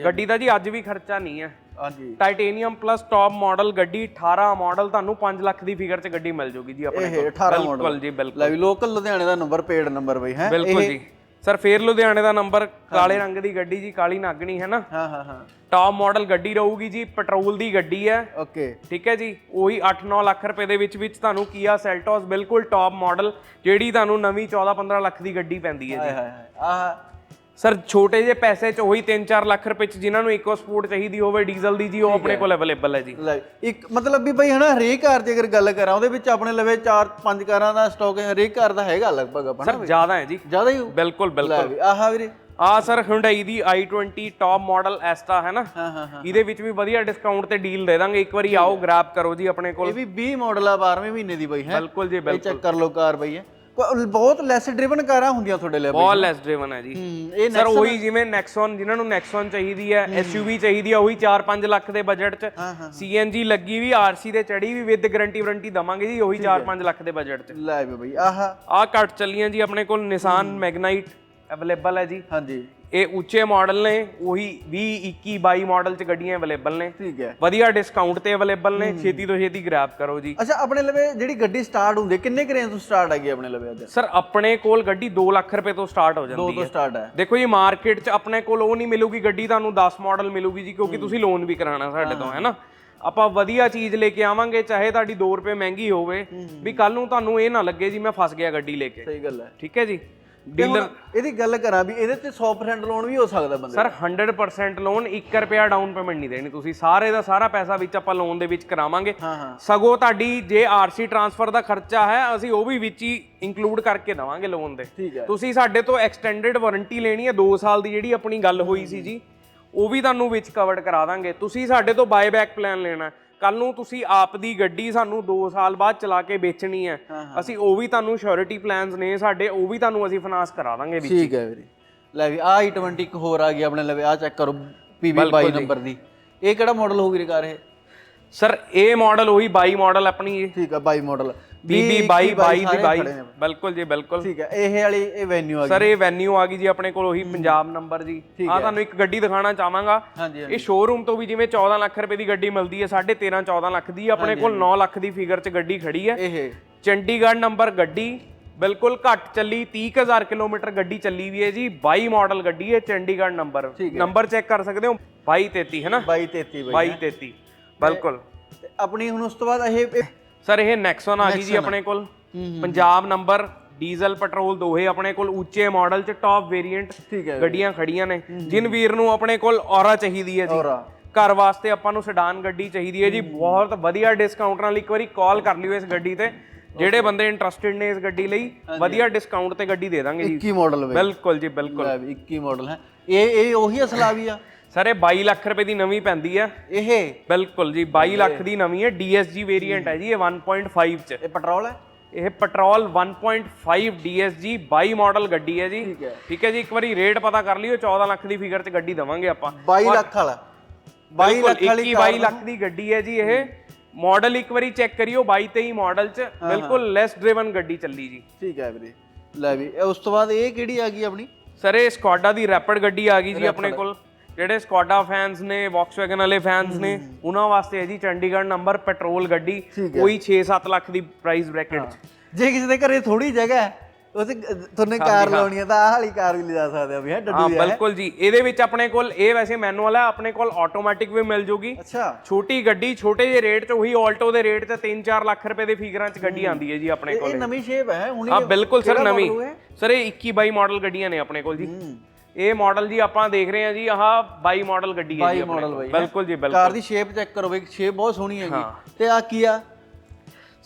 ਗੱਡੀ ਦਾ ਜੀ ਅੱਜ ਵੀ ਖਰਚਾ ਨਹੀਂ ਹੈ। ਹਾਂਜੀ। ਟਾਈਟੇਨੀਅਮ ਪਲੱਸ ਟੌਪ ਮਾਡਲ ਗੱਡੀ 18 ਮਾਡਲ ਤੁਹਾਨੂੰ 5 ਲੱਖ ਦੀ ਫਿਗਰ 'ਚ ਗੱਡੀ ਮਿਲ ਜੂਗੀ ਜੀ ਆਪਣੇ ਕੋਲ। 18 ਬਿਲਕੁਲ ਮਾਡਲ ਜੀ ਬਿਲਕੁਲ। ਲੋਕਲ ਲੁਧਿਆਣੇ ਦਾ ਨੰਬਰ ਪੇਡ ਨੰਬਰ ਬਈ ਹੈ। ਬਿਲਕੁਲ ਜੀ। ਸਰ ਫੇਰ ਲੁਧਿਆਣੇ ਦਾ ਨੰਬਰ ਕਾਲੇ ਰੰਗ ਦੀ ਗੱਡੀ ਜੀ ਕਾਲੀ ਨਾਗਣੀ ਹੈ ਨਾ? ਹਾਂ ਹਾਂ ਹਾਂ। ਟਾਪ ਮਾਡਲ ਗੱਡੀ ਰਹੂਗੀ ਜੀ ਪੈਟਰੋਲ ਦੀ ਗੱਡੀ ਹੈ। ਓਕੇ ਠੀਕ ਹੈ ਜੀ? ਉਹੀ 8-9 ਲੱਖ ਰੁਪਏ ਦੇ ਵਿੱਚ ਵਿੱਚ ਤੁਹਾਨੂੰ ਕੀਆ ਸੈਲਟੋਸ ਬਿਲਕੁਲ ਟਾਪ ਮਾਡਲ ਜਿਹੜੀ ਤੁਹਾਨੂੰ ਨਵੀਂ 14-15 ਲੱਖ ਦੀ ਗੱਡੀ ਪੈਂਦੀ ਹੈ ਜੀ। ਹਾਏ ਹਾਏ। ਆਹ ਸਰ ਛੋਟੇ ਜਿਹੇ ਪੈਸੇ 'ਚ ਉਹੀ 3-4 ਲੱਖ ਰੁਪਏ 'ਚ ਜਿਨ੍ਹਾਂ ਨੂੰ ਇਕੋ ਸਪੋਰਟ ਚਾਹੀਦੀ ਹੋਵੇ ਡੀਜ਼ਲ ਦੀ ਜੀ ਉਹ ਆਪਣੇ ਕੋਲ ਅਵੇਲੇਬਲ ਹੈ ਜੀ। ਲੈ ਇੱਕ ਮਤਲਬ ਵੀ ਬਈ ਹਨਾ ਹਰੇਕ ਕਾਰ ਦੀ ਅਗਰ ਗੱਲ ਕਰਾਂ ਉਹਦੇ ਵਿੱਚ ਆਪਣੇ ਲਵੇ 4-5 ਕਾਰਾਂ ਦਾ ਸਟਾਕ ਹੈ ਹਰੇਕ ਕਾਰ ਦਾ ਹੈਗਾ ਲਗਭਗ ਆਪਣਾ ਸਰ ਜ਼ਿਆਦਾ ਹੈ ਜੀ। ਜ਼ਿਆਦਾ ਹੀ? ਬਿਲਕੁਲ ਬਿਲਕੁਲ। ਆਹ ਵੀਰੇ। ਆ ਸਰ Hyundai ਦੀ i20 ਟਾਪ ਮਾਡਲ ਐਸਟਾ ਹੈ ਨਾ? ਇਹਦੇ ਵਿੱਚ ਵੀ ਵਧੀਆ ਡਿਸਕਾਊਂਟ ਤੇ ਡੀਲ ਦੇ ਦਾਂਗੇ। ਇੱਕ ਵਾਰੀ ਆਓ ਗ੍ਰੈਬ ਕਰੋ ਜੀ ਆਪਣੇ ਕੋਲ। ਇਹ ਵੀ 20 ਮਾਡਲ ਆ 12ਵੇਂ ਮਹੀਨੇ ਦੀ ਬਈ ਹੈ। ਬਿਲਕੁਲ ਜੀ ਬਿਲਕੁਲ। ਚੈੱਕ ਕਰ ਲਓ ਕਾਰ ਬਈ ਹੈ। ਕੋ- ਬਹੁਤ ਲੈਸ ਡਰਿਵਨ ਕਾਰਾਂ ਹੁੰਦੀਆਂ ਤੁਹਾਡੇ ਲਈ ਬਹੁਤ ਲੈਸ ਡਰਿਵਨ ਹੈ ਜੀ। ਹੂੰ ਇਹ ਸਰ ਉਹੀ ਜਿਵੇਂ ਨੈਕਸਨ ਜਿਨ੍ਹਾਂ ਨੂੰ ਨੈਕਸਨ ਚਾਹੀਦੀ ਹੈ ਐਸਯੂਵੀ ਚਾਹੀਦੀ ਹੈ ਉਹੀ 4-5 ਲੱਖ ਦੇ ਬਜਟ 'ਚ ਸੀਐਨਜੀ ਲੱਗੀ ਵੀ ਆਰਸੀ ਤੇ ਚੜੀ ਵੀ ਵਿਦ ਗਾਰੰਟੀ ਵਾਰੰਟੀ ਦਵਾਂਗੇ ਜੀ ਉਹੀ 4-5 ਲੱਖ ਦੇ ਬਜਟ 'ਚ। ਲੈ ਵੀ ਬਈ ਆਹ। ਆਹ ਘੱਟ ਚੱਲੀਆਂ ਜੀ ਆਪਣੇ ਕੋਲ ਨਿਸਾਨ ਮੈਗਨਾਈਟ ਅਵੇਲੇਬਲ ਹੈ ਜੀ। ਹਾਂਜੀ। ਇਹ ਉੱਚੇ ਮਾਡਲ ਨੇ ਉਹੀ 20 21 22 ਮਾਡਲ 'ਚ ਗੱਡੀਆਂ ਅਵੇਲੇਬਲ ਨੇ। ਠੀਕ ਹੈ। ਵਧੀਆ ਡਿਸਕਾਊਂਟ ਤੇ ਅਵੇਲੇਬਲ ਨੇ ਛੇਤੀ ਤੋਂ ਛੇਤੀ ਗ੍ਰੈਬ ਕਰੋ ਜੀ। ਅੱਛਾ ਆਪਣੇ ਲਵੇ ਜਿਹੜੀ ਗੱਡੀ ਸਟਾਰਟ ਹੁੰਦੀ ਕਿੰਨੇ ਕੁ ਰੇਂਜ ਤੋਂ ਸਟਾਰਟ ਹੈਗੀ ਆਪਣੇ ਲਵੇ ਅੱਜ? ਸਰ ਆਪਣੇ ਕੋਲ ਗੱਡੀ 2 ਲੱਖ ਰੁਪਏ ਤੋਂ ਸਟਾਰਟ ਹੋ ਜਾਂਦੀ ਤੋਂ ਹੈ। ਸਟਾਰਟ ਹੈ। ਦੇਖੋ ਜੀ ਮਾਰਕੀਟ 'ਚ ਆਪਣੇ ਕੋਲ ਉਹ ਨਹੀਂ ਮਿਲੂਗੀ ਗੱਡੀ ਤੁਹਾਨੂੰ 10 ਮਾਡਲ ਮਿਲੂਗੀ ਜੀ ਕਿਉਂਕਿ ਤੁਸੀਂ ਲੋਨ ਵੀ ਕਰਾਣਾ ਸਾਡੇ ਤੋਂ ਹੈ। ਨਾ ਆਪਾਂ ਵਧੀਆ ਚੀਜ਼ ਲੈ ਕੇ ਆਵਾਂਗੇ ਚਾਹੇ ਤੁਹਾਡੀ 2 ਰੁਪਏ ਮਹਿੰਗੀ ਹੋਵੇ ਵੀ ਕੱਲ ਨੂੰ ਤੁਹਾਨੂੰ ਇਹ ਨਾ ਲੱਗੇ ਜੀ ਮੈਂ ਫਸ ਗਿਆ ਗੱਡੀ ਲੈ ਕੇ। ਸਹੀ ਗੱਲ ਹੈ। ਠੀਕ ਹੈ ਜੀ? ਤੇ ਡੀਲਰ ਇਹਦੀ ਗੱਲ ਕਰਾਂ ਵੀ ਇਹਦੇ ਤੇ 100% ਲੋਨ ਵੀ ਹੋ ਸਕਦਾ ਬੰਦੇ ਸਰ 100% ਲੋਨ 1 ਰੁਪਿਆ ਡਾਊਨ ਪੇਮੈਂਟ ਨਹੀਂ ਦੇਣੀ ਤੁਸੀਂ। ਸਾਰੇ ਦਾ ਸਾਰਾ ਪੈਸਾ ਵਿੱਚ ਆਪਾਂ ਲੋਨ ਦੇ ਵਿੱਚ ਕਰਾਵਾਂਗੇ। ਸਗੋਂ ਤੁਹਾਡੀ ਜੇ ਆਰਸੀ ਟ੍ਰਾਂਸਫਰ ਦਾ ਖਰਚਾ ਹੈ ਅਸੀਂ ਉਹ ਵੀ ਵਿੱਚ ਹੀ ਇਨਕਲੂਡ ਕਰਕੇ ਦਵਾਂਗੇ ਲੋਨ ਦੇ। ਤੁਸੀਂ ਸਾਡੇ ਤੋਂ ਐਕਸਟੈਂਡਡ ਵਾਰੰਟੀ ਲੈਣੀ ਹੈ 2 ਸਾਲ ਦੀ ਜਿਹੜੀ ਆਪਣੀ ਗੱਲ ਹੋਈ ਸੀ ਜੀ ਉਹ ਵੀ ਤੁਹਾਨੂੰ ਵਿੱਚ ਕਵਰਡ ਕਰਾ ਦਾਂਗੇ। ਤੁਸੀਂ ਸਾਡੇ ਤੋਂ ਬਾਇਬੈਕ ਪਲਾਨ ਲੈਣਾ ਕੱਲ ਨੂੰ ਤੁਸੀਂ ਆਪ ਦੀ ਗੱਡੀ ਸਾਨੂੰ 2 ਸਾਲ ਬਾਅਦ ਚਲਾ ਕੇ ਵੇਚਣੀ ਹੈ। ਅਸੀਂ ਉਹ ਵੀ ਤੁਹਾਨੂੰ ਸ਼ੋਰਿਟੀ ਪਲਾਨਸ ਨੇ ਸਾਡੇ ਉਹ ਵੀ ਤੁਹਾਨੂੰ ਅਸੀਂ ਫਾਈਨਾਂਸ ਕਰਾ ਦਾਂਗੇ ਵਿੱਚ ਠੀਕ ਹੈ ਵੀਰੇ। ਲੈ ਵੀ ਆਹ i20 ਇੱਕ ਹੋਰ ਆ ਗਈ ਆਪਣੇ ਲਵੇ ਆ ਚੈੱਕ ਕਰੋ PV22 ਨੰਬਰ ਦੀ। ਇਹ ਕਿਹੜਾ ਮਾਡਲ ਹੋਊਗੀ ਕਾਰ ਇਹ? ਸਰ ਇਹ ਮਾਡਲ ਉਹੀ 22 ਮਾਡਲ ਆਪਣੀ ਇਹ। ਠੀਕ ਆ 22 ਮਾਡਲ BB 22 22 ਦੀ 22 ਬਿਲਕੁਲ ਜੀ ਬਿਲਕੁਲ। ਠੀਕ ਹੈ ਇਹ ਵਾਲੀ ਇਹ ਵੈਨਿਊ ਆ ਗਈ। ਸਰ ਇਹ ਵੈਨਿਊ ਆ ਗਈ ਜੀ ਆਪਣੇ ਕੋਲ ਉਹੀ ਪੰਜਾਬ ਨੰਬਰ ਜੀ। ਆ। ਤੁਹਾਨੂੰ ਇੱਕ ਗੱਡੀ ਦਿਖਾਣਾ ਚਾਹਾਂਗਾ। ਇਹ ਸ਼ੋਰੂਮ ਤੋਂ ਵੀ ਜਿਵੇਂ 14 ਲੱਖ ਰੁਪਏ ਦੀ ਗੱਡੀ ਮਿਲਦੀ ਹੈ 13.5 14 ਲੱਖ ਦੀ। ਆਪਣੇ ਕੋਲ 9 ਲੱਖ ਦੀ ਫਿਗਰ 'ਚ ਗੱਡੀ ਖੜੀ ਹੈ। ਇਹ। ਚੰਡੀਗੜ੍ਹ ਨੰਬਰ ਗੱਡੀ ਬਿਲਕੁਲ ਘੱਟ ਚੱਲੀ 30000 ਕਿਲੋਮੀਟਰ ਗੱਡੀ ਚੱਲੀ ਵੀ ਹੈ ਜੀ। 22 ਮਾਡਲ ਗੱਡੀ ਹੈ ਚੰਡੀਗੜ੍ਹ ਨੰਬਰ ਨੰਬਰ ਚੈੱਕ ਕਰ ਸਕਦੇ ਹੋ? 2233 ਹੈ ਨਾ? 22 33 ਬਾਈ 2233 ਬਿਲਕੁਲ। ਤੇ ਆਪਣੀ ਹੁਣ ਉਸ ਤੋਂ ਬਾਅਦ ਇਹ ਇਹ- ਸਰ ਇਹ ਨੈਕਸਨ ਆ ਗਈ ਜੀ ਆਪਣੇ ਕੋਲ। ਪੰਜਾਬ ਨੰਬਰ ਡੀਜ਼ਲ ਪੈਟਰੋਲ ਦੋਹੇ ਆਪਣੇ ਕੋਲ ਉੱਚੇ ਮਾਡਲ ਚ ਟੌਪ ਵੇਰੀਐਂਟ ਠੀਕ ਹੈ ਗੱਡੀਆਂ ਖੜੀਆਂ ਨੇ। ਜਿਨ ਵੀਰ ਨੂੰ ਆਪਣੇ ਕੋਲ ਔਰਾ ਚਾਹੀਦੀ ਹੈ ਜੀ। ਔਰਾ। ਘਰ ਵਾਸਤੇ ਆਪਾਂ ਨੂੰ ਸਡਾਨ ਗੱਡੀ ਚਾਹੀਦੀ ਹੈ ਜੀ। ਬਹੁਤ ਵਧੀਆ ਡਿਸਕਾਊਂਟ ਨਾਲ ਇੱਕ ਵਾਰੀ ਕਾਲ ਕਰ ਲਿਓ ਇਸ ਗੱਡੀ ਤੇ। ਜਿਹੜੇ ਬੰਦੇ ਇੰਟਰਸਟਿਡ ਨੇ ਇਸ ਗੱਡੀ ਲਈ ਵਧੀਆ ਡਿਸਕਾਊਂਟ ਤੇ ਗੱਡੀ ਦੇ ਦਾਂਗੇ ਜੀ। 21 ਮਾਡਲ ਵੇ। ਬਿਲਕੁਲ ਜੀ ਬਿਲਕੁਲ। ਲੈ ਵੀ 21 ਮਾਡਲ ਹੈ। ਇਹ ਇਹ ਉਹੀ ਅਸਲਾ ਵੀ ਆ। ਸਰ ਇਹ 22 ਲੱਖ ਰੁਪਏ ਦੀ ਨਵੀਂ ਪੈਂਦੀ ਹੈ ਇਹ? ਬਿਲਕੁਲ ਜੀ 22 ਲੱਖ ਦੀ ਨਵੀਂ ਹੈ DSG ਵੇਰੀਐਂਟ ਹੈ ਜੀ ਇਹ 1.5 ਚ। ਇਹ ਪੈਟਰੋਲ ਹੈ? ਇਹ ਪੈਟਰੋਲ 1.5 DSG 22 ਮਾਡਲ ਗੱਡੀ ਹੈ ਜੀ। ਠੀਕ ਹੈ। ਜੀ ਇੱਕ ਵਾਰੀ ਰੇਟ ਪਤਾ ਕਰ ਲਿਓ 14 ਲੱਖ ਦੀ ਫਿਗਰ 'ਚ ਗੱਡੀ ਦਵਾਂਗੇ ਆਪਾਂ। 22 ਲੱਖ ਵਾਲਾ। 22 ਲੱਖ ਵਾਲੀ 21 22 ਲੱਖ ਦੀ ਗੱਡੀ ਹੈ ਜੀ ਇਹ। ਮਾਡਲ ਇੱਕ ਵਾਰੀ ਚੈੱਕ ਕਰਿਓ 22 23 ਮਾਡਲ 'ਚ। ਬਿਲਕੁਲ ਲੈਸ ਡਰਾਈਵਨ ਗੱਡੀ ਚੱਲੀ ਜੀ। ਠੀਕ ਹੈ ਵੀਰੇ। ਲੈ ਵੀ ਉਸ ਤੋਂ ਬਾਅਦ ਇਹ ਕਿਹੜੀ ਆ ਗਈ ਆਪਣੀ? ਸਰ ਇਹ ਸਕਾਡਾ ਦੀ ਰੈਪਿਡ ਗੱਡੀ ਆ ਗਈ ਜੀ ਆਪਣੇ ਕੋਲ। ਜਿਹੜੇ ਸਕਾਡਾ ਫੈਨਸ ਨੇ ਵੌਕਸਵੈਗਨ ਵਾਲੇ ਫੈਨਸ ਨੇ ਉਹਨਾਂ ਵਾਸਤੇ ਹੈ ਜੀ ਚੰਡੀਗੜ੍ਹ ਨੰਬਰ ਪੈਟਰੋਲ ਗੱਡੀ ਕੋਈ 6-7 ਲੱਖ ਦੀ ਪ੍ਰਾਈਸ ਬ੍ਰੈਕਟ 'ਚ। ਜੇ ਕਿਸੇ ਦੇ ਘਰੇ ਥੋੜੀ ਜਗ੍ਹਾ ਹੈ ਉਥੇ ਤੁਹਾਨੂੰ ਕਾਰ ਲਾਉਣੀ ਹੈ ਤਾਂ ਆਹ ਵਾਲੀ ਕਾਰ ਵੀ ਲਿਜਾ ਸਕਦੇ ਆ ਵੀ ਹੈ ਹਾਂ ਡੱਡੂ ਹੈ। ਬਿਲਕੁਲ ਜੀ। ਇਹਦੇ ਵਿੱਚ ਆਪਣੇ ਕੋਲ ਇਹ ਵੈਸੇ ਮੈਨੂਅਲ ਹੈ ਆਪਣੇ ਕੋਲ ਆਟੋਮੈਟਿਕ ਵੀ ਮਿਲ ਜੂਗੀ। ਅੱਛਾ। ਛੋਟੀ ਗੱਡੀ ਛੋਟੇ ਜਿਹੇ ਰੇਟ 'ਚ ਉਹੀ ਆਲਟੋ ਦੇ ਰੇਟ 'ਚ 3-4 ਲੱਖ ਰੁਪਏ ਦੇ ਫਿਗਰਾਂ 'ਚ ਗੱਡੀ ਆਂਦੀ ਹੈ ਜੀ ਆਪਣੇ ਕੋਲ। ਇਹ ਨਵੀਂ ਸ਼ੇਪ ਹੈ ਹੁਣੀ ਹਾਂ ਬਿਲਕੁਲ ਸਰ ਨਵੀਂ। ਹੈ? ਸਰ ਇਹ 21 22 ਮਾਡਲ ਗੱਡੀਆਂ ਨੇ ਆਪਣੇ ਕੋਲ ਜੀ। ਇਹ ਮਾਡਲ ਜੀ ਆਪਾਂ ਦੇਖ ਰਹੇ ਹਾਂ ਜੀ ਆਹ 22 ਮਾਡਲ ਗੱਡੀ ਹੈ ਜੀ 22 ਆਪਣੇ ਮਾਡਲ ਕੋਲ। ਬਾਈ ਬਿਲਕੁਲ ਜੀ ਬਿਲਕੁਲ। ਕਾਰ ਦੀ ਸ਼ੇਪ ਚੈੱਕ ਕਰੋ ਬਈ ਸ਼ੇਪ ਬਹੁਤ ਸੋਹਣੀ ਹੈਗੀ ਤੇ ਆ ਕੀ ਆ?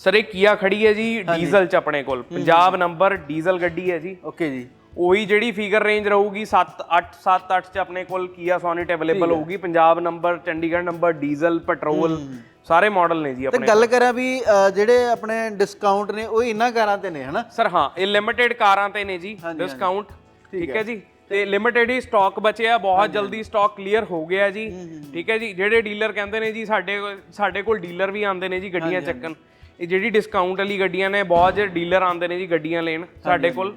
ਸਰ ਇਹ ਕੀਆ ਖੜੀ ਹੈ ਜੀ ਡੀਜ਼ਲ 'ਚ ਆਪਣੇ ਕੋਲ। ਪੰਜਾਬ ਨੰਬਰ ਡੀਜ਼ਲ ਗੱਡੀ ਹੈ ਜੀ। ਓਕੇ ਜੀ। ਉਹੀ ਜਿਹੜੀ ਫਿਗਰ ਰੇਂਜ ਰਹੂਗੀ 7 8 7 8 ਚ ਆਪਣੇ ਕੋਲ ਕੀਆ ਸੋਨਿਟ ਅਵੇਲੇਬਲ ਹੋਊਗੀ। Punjab number Chandigarh number diesel petrol ਸਾਰੇ ਮਾਡਲ ਨੇ ਜੀ ਤੇ ਆਪਣੇ ਗੱਲ ਕਰਾਂ ਵੀ ਜਿਹੜੇ ਆਪਣੇ ਡਿਸਕਾਊਂਟ ਨੇ ਉਹ ਇਹਨਾਂ ਕਾਰਾਂ ਤੇ ਨੇ ਹਨਾ? ਸਰ ਹਾਂ ਇਹ ਲਿਮਿਟਿਡ ਕਾਰਾਂ ਤੇ ਨੇ ਜੀ। ਡਿਸਕਾਊਂਟ ਠੀਕ ਹੈ ਜੀ। ਤੇ ਲਿਮਿਟਿਡ ਹੀ ਸਟਾਕ ਬਚਿਆ ਬਹੁਤ ਜਲਦੀ ਸਟਾਕ ਕਲੀਅਰ ਹੋ ਗਿਆ ਜੀ। ਠੀਕ ਹੈ ਜੀ? ਜਿਹੜੇ ਡੀਲਰ ਕਹਿੰਦੇ ਨੇ ਜੀ ਸਾਡੇ ਸਾਡੇ ਕੋਲ ਡੀਲਰ ਵੀ ਆਉਂਦੇ ਨੇ ਜੀ ਗੱਡੀਆਂ ਚੱਕਣ। ਇਹ ਜਿਹੜੀ ਡਿਸਕਾਊਂਟ ਵਾਲੀ ਗੱਡੀਆਂ ਨੇ ਬਹੁਤ ਜਿਹੜੇ ਡੀਲਰ ਆਉਂਦੇ ਨੇ ਜੀ ਗੱਡੀਆਂ ਲੈਣ ਸਾਡੇ ਕੋਲ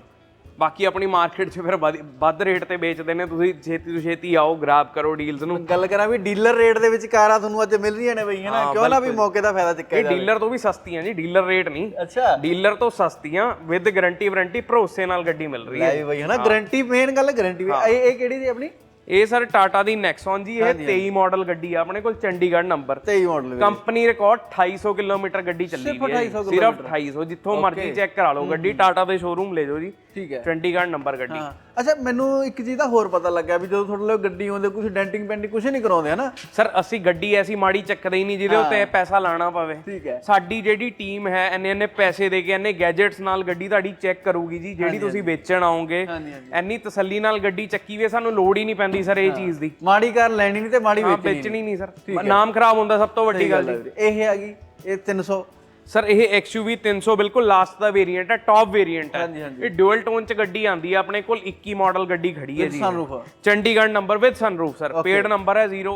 ਬਾਕੀ ਆਪਣੀ ਮਾਰਕੀਟ 'ਚ ਫਿਰ ਵੱਧ- ਵੱਧ ਰੇਟ ਤੇ ਵੇਚਦੇ ਨੇ ਤੁਸੀਂ ਛੇਤੀ ਤੋਂ ਛੇਤੀ ਆਓ ਗ੍ਰਾਬ ਕਰੋ ਡੀਲਸ ਨੂੰ। ਗੱਲ ਕਰਾਂ ਵੀ ਡੀਲਰ ਰੇਟ ਦੇ ਵਿੱਚ ਕਾਰਾਂ ਤੁਹਾਨੂੰ ਅੱਜ ਮਿਲ ਰਹੀਆਂ ਨੇ ਬਈ ਹਨਾ ਕਿਉਂ ਨਾ ਵੀ ਮੌਕੇ ਦਾ ਫਾਇਦਾ ਚੱਕਿਆ ਇਹ ਡੀਲਰ ਤੋਂ ਵੀ ਸਸਤੀਆਂ ਜੀ ਡੀਲਰ ਰੇਟ ਨਹੀਂ। ਅੱਛਾ। ਡੀਲਰ ਤੋਂ ਸਸਤੀਆਂ ਵਿਦ ਗਾਰੰਟੀ ਵਾਰੰਟੀ ਭਰੋਸੇ ਨਾਲ ਗੱਡੀ ਮਿਲ ਰਹੀ ਹੈ। ਲੈ ਵੀ ਬਈ ਹਨਾ ਗਾਰੰਟੀ ਮੇਨ ਗੱਲ ਗਾਰੰਟੀ ਇਹ ਇਹ ਕਿਹੜੀ ਦੀ ਆਪਣੀ? ਇਹ ਸਰ ਟਾਟਾ ਦੀ ਨੈਕਸਨ ਜੀ ਇਹ 23 ਮਾਡਲ ਗੱਡੀ ਆ ਆਪਣੇ ਕੋਲ Chandigarh number 23 model company record 2800 kilometre ਗੱਡੀ ਚੱਲੀ ਵੀ ਹੈ। ਸਿਰਫ 2800 ਜਿੱਥੋਂ ਮਰਜ਼ੀ ਚੈੱਕ ਕਰਾ ਲਓ ਗੱਡੀ ਟਾਟਾ ਦੇ ਸ਼ੋਰੂਮ ਲੈ ਜਾਓ ਜੀ। ਠੀਕ ਹੈ। ਚੰਡੀਗੜ੍ਹ ਨੰਬਰ ਗੱਡੀ। ਅੱਛਾ ਮੈਨੂੰ ਇੱਕ ਚੀਜ਼ ਦਾ ਹੋਰ ਪਤਾ ਲੱਗਾ ਵੀ ਜਦੋਂ ਤੁਹਾਡੇ ਲਈ ਗੱਡੀ ਆਉਂਦੇ ਕੁਝ ਡੈਂਟਿੰਗ ਪੈਂਟਿੰਗ ਕੁਝ ਨਹੀਂ ਕਰਾਉਂਦੇ ਹਨਾ? ਸਰ ਅਸੀਂ ਗੱਡੀ ਐਸੀ ਮਾੜੀ ਚੱਕਦੇ ਹੀ ਨਹੀਂ ਜਿਹਦੇ ਉੱਤੇ ਪੈਸਾ ਲਾਣਾ ਪਵੇ। ਠੀਕ ਹੈ। ਸਾਡੀ ਜਿਹੜੀ ਟੀਮ ਹੈ ਇੰਨੇ ਇੰਨੇ ਪੈਸੇ ਦੇ ਕੇ ਇੰਨੇ ਗੈਜਟਸ ਨਾਲ ਗੱਡੀ ਤੁਹਾਡੀ ਚੈੱਕ ਕਰੂਗੀ ਜੀ ਜਿਹੜੀ ਤੁਸੀਂ ਵੇਚਣ ਹਾਂਜੀ ਇੰਨੀ ਤਸੱਲੀ ਨਾਲ ਗੱਡੀ ਚੱਕੀ ਵੀ ਸਾਨੂੰ ਲੋੜ ਹੀ ਨਹੀਂ ਪੈਂਦੀ ਸਰ ਇਹ ਚੀਜ਼ ਦੀ। ਮਾੜੀ ਕਾਰ ਲੈਣੀ ਨਹੀਂ ਤੇ ਮਾੜੀ ਵੇਚਣੀ ਨਹੀਂ। ਸਰ। ਨਾਮ ਖਰਾਬ ਹੁੰਦਾ ਸਭ ਤੋਂ ਵੱਡੀ ਗੱਲ ਇਹ ਗਈ ਇਹ 300 ਸਰ ਇਹ XUV 300 ਬਿਲਕੁਲ ਲਾਸਟ ਦਾ ਵੇਰੀਐਂਟ ਹੈ ਟੌਪ ਵੇਰੀਐਂਟ ਹੈ। ਹਾਂਜੀ, ਹਾਂਜੀ। ਇਹ ਡੁਅਲ ਟੋਨ ਚ ਗੱਡੀ ਆਂਦੀ ਹੈ ਆਪਣੇ ਕੋਲ 21 ਮਾਡਲ ਗੱਡੀ ਖੜੀ ਹੈ ਜੀ। Sunroof Chandigarh number with sunroof sir. Paid number ਹੈ 0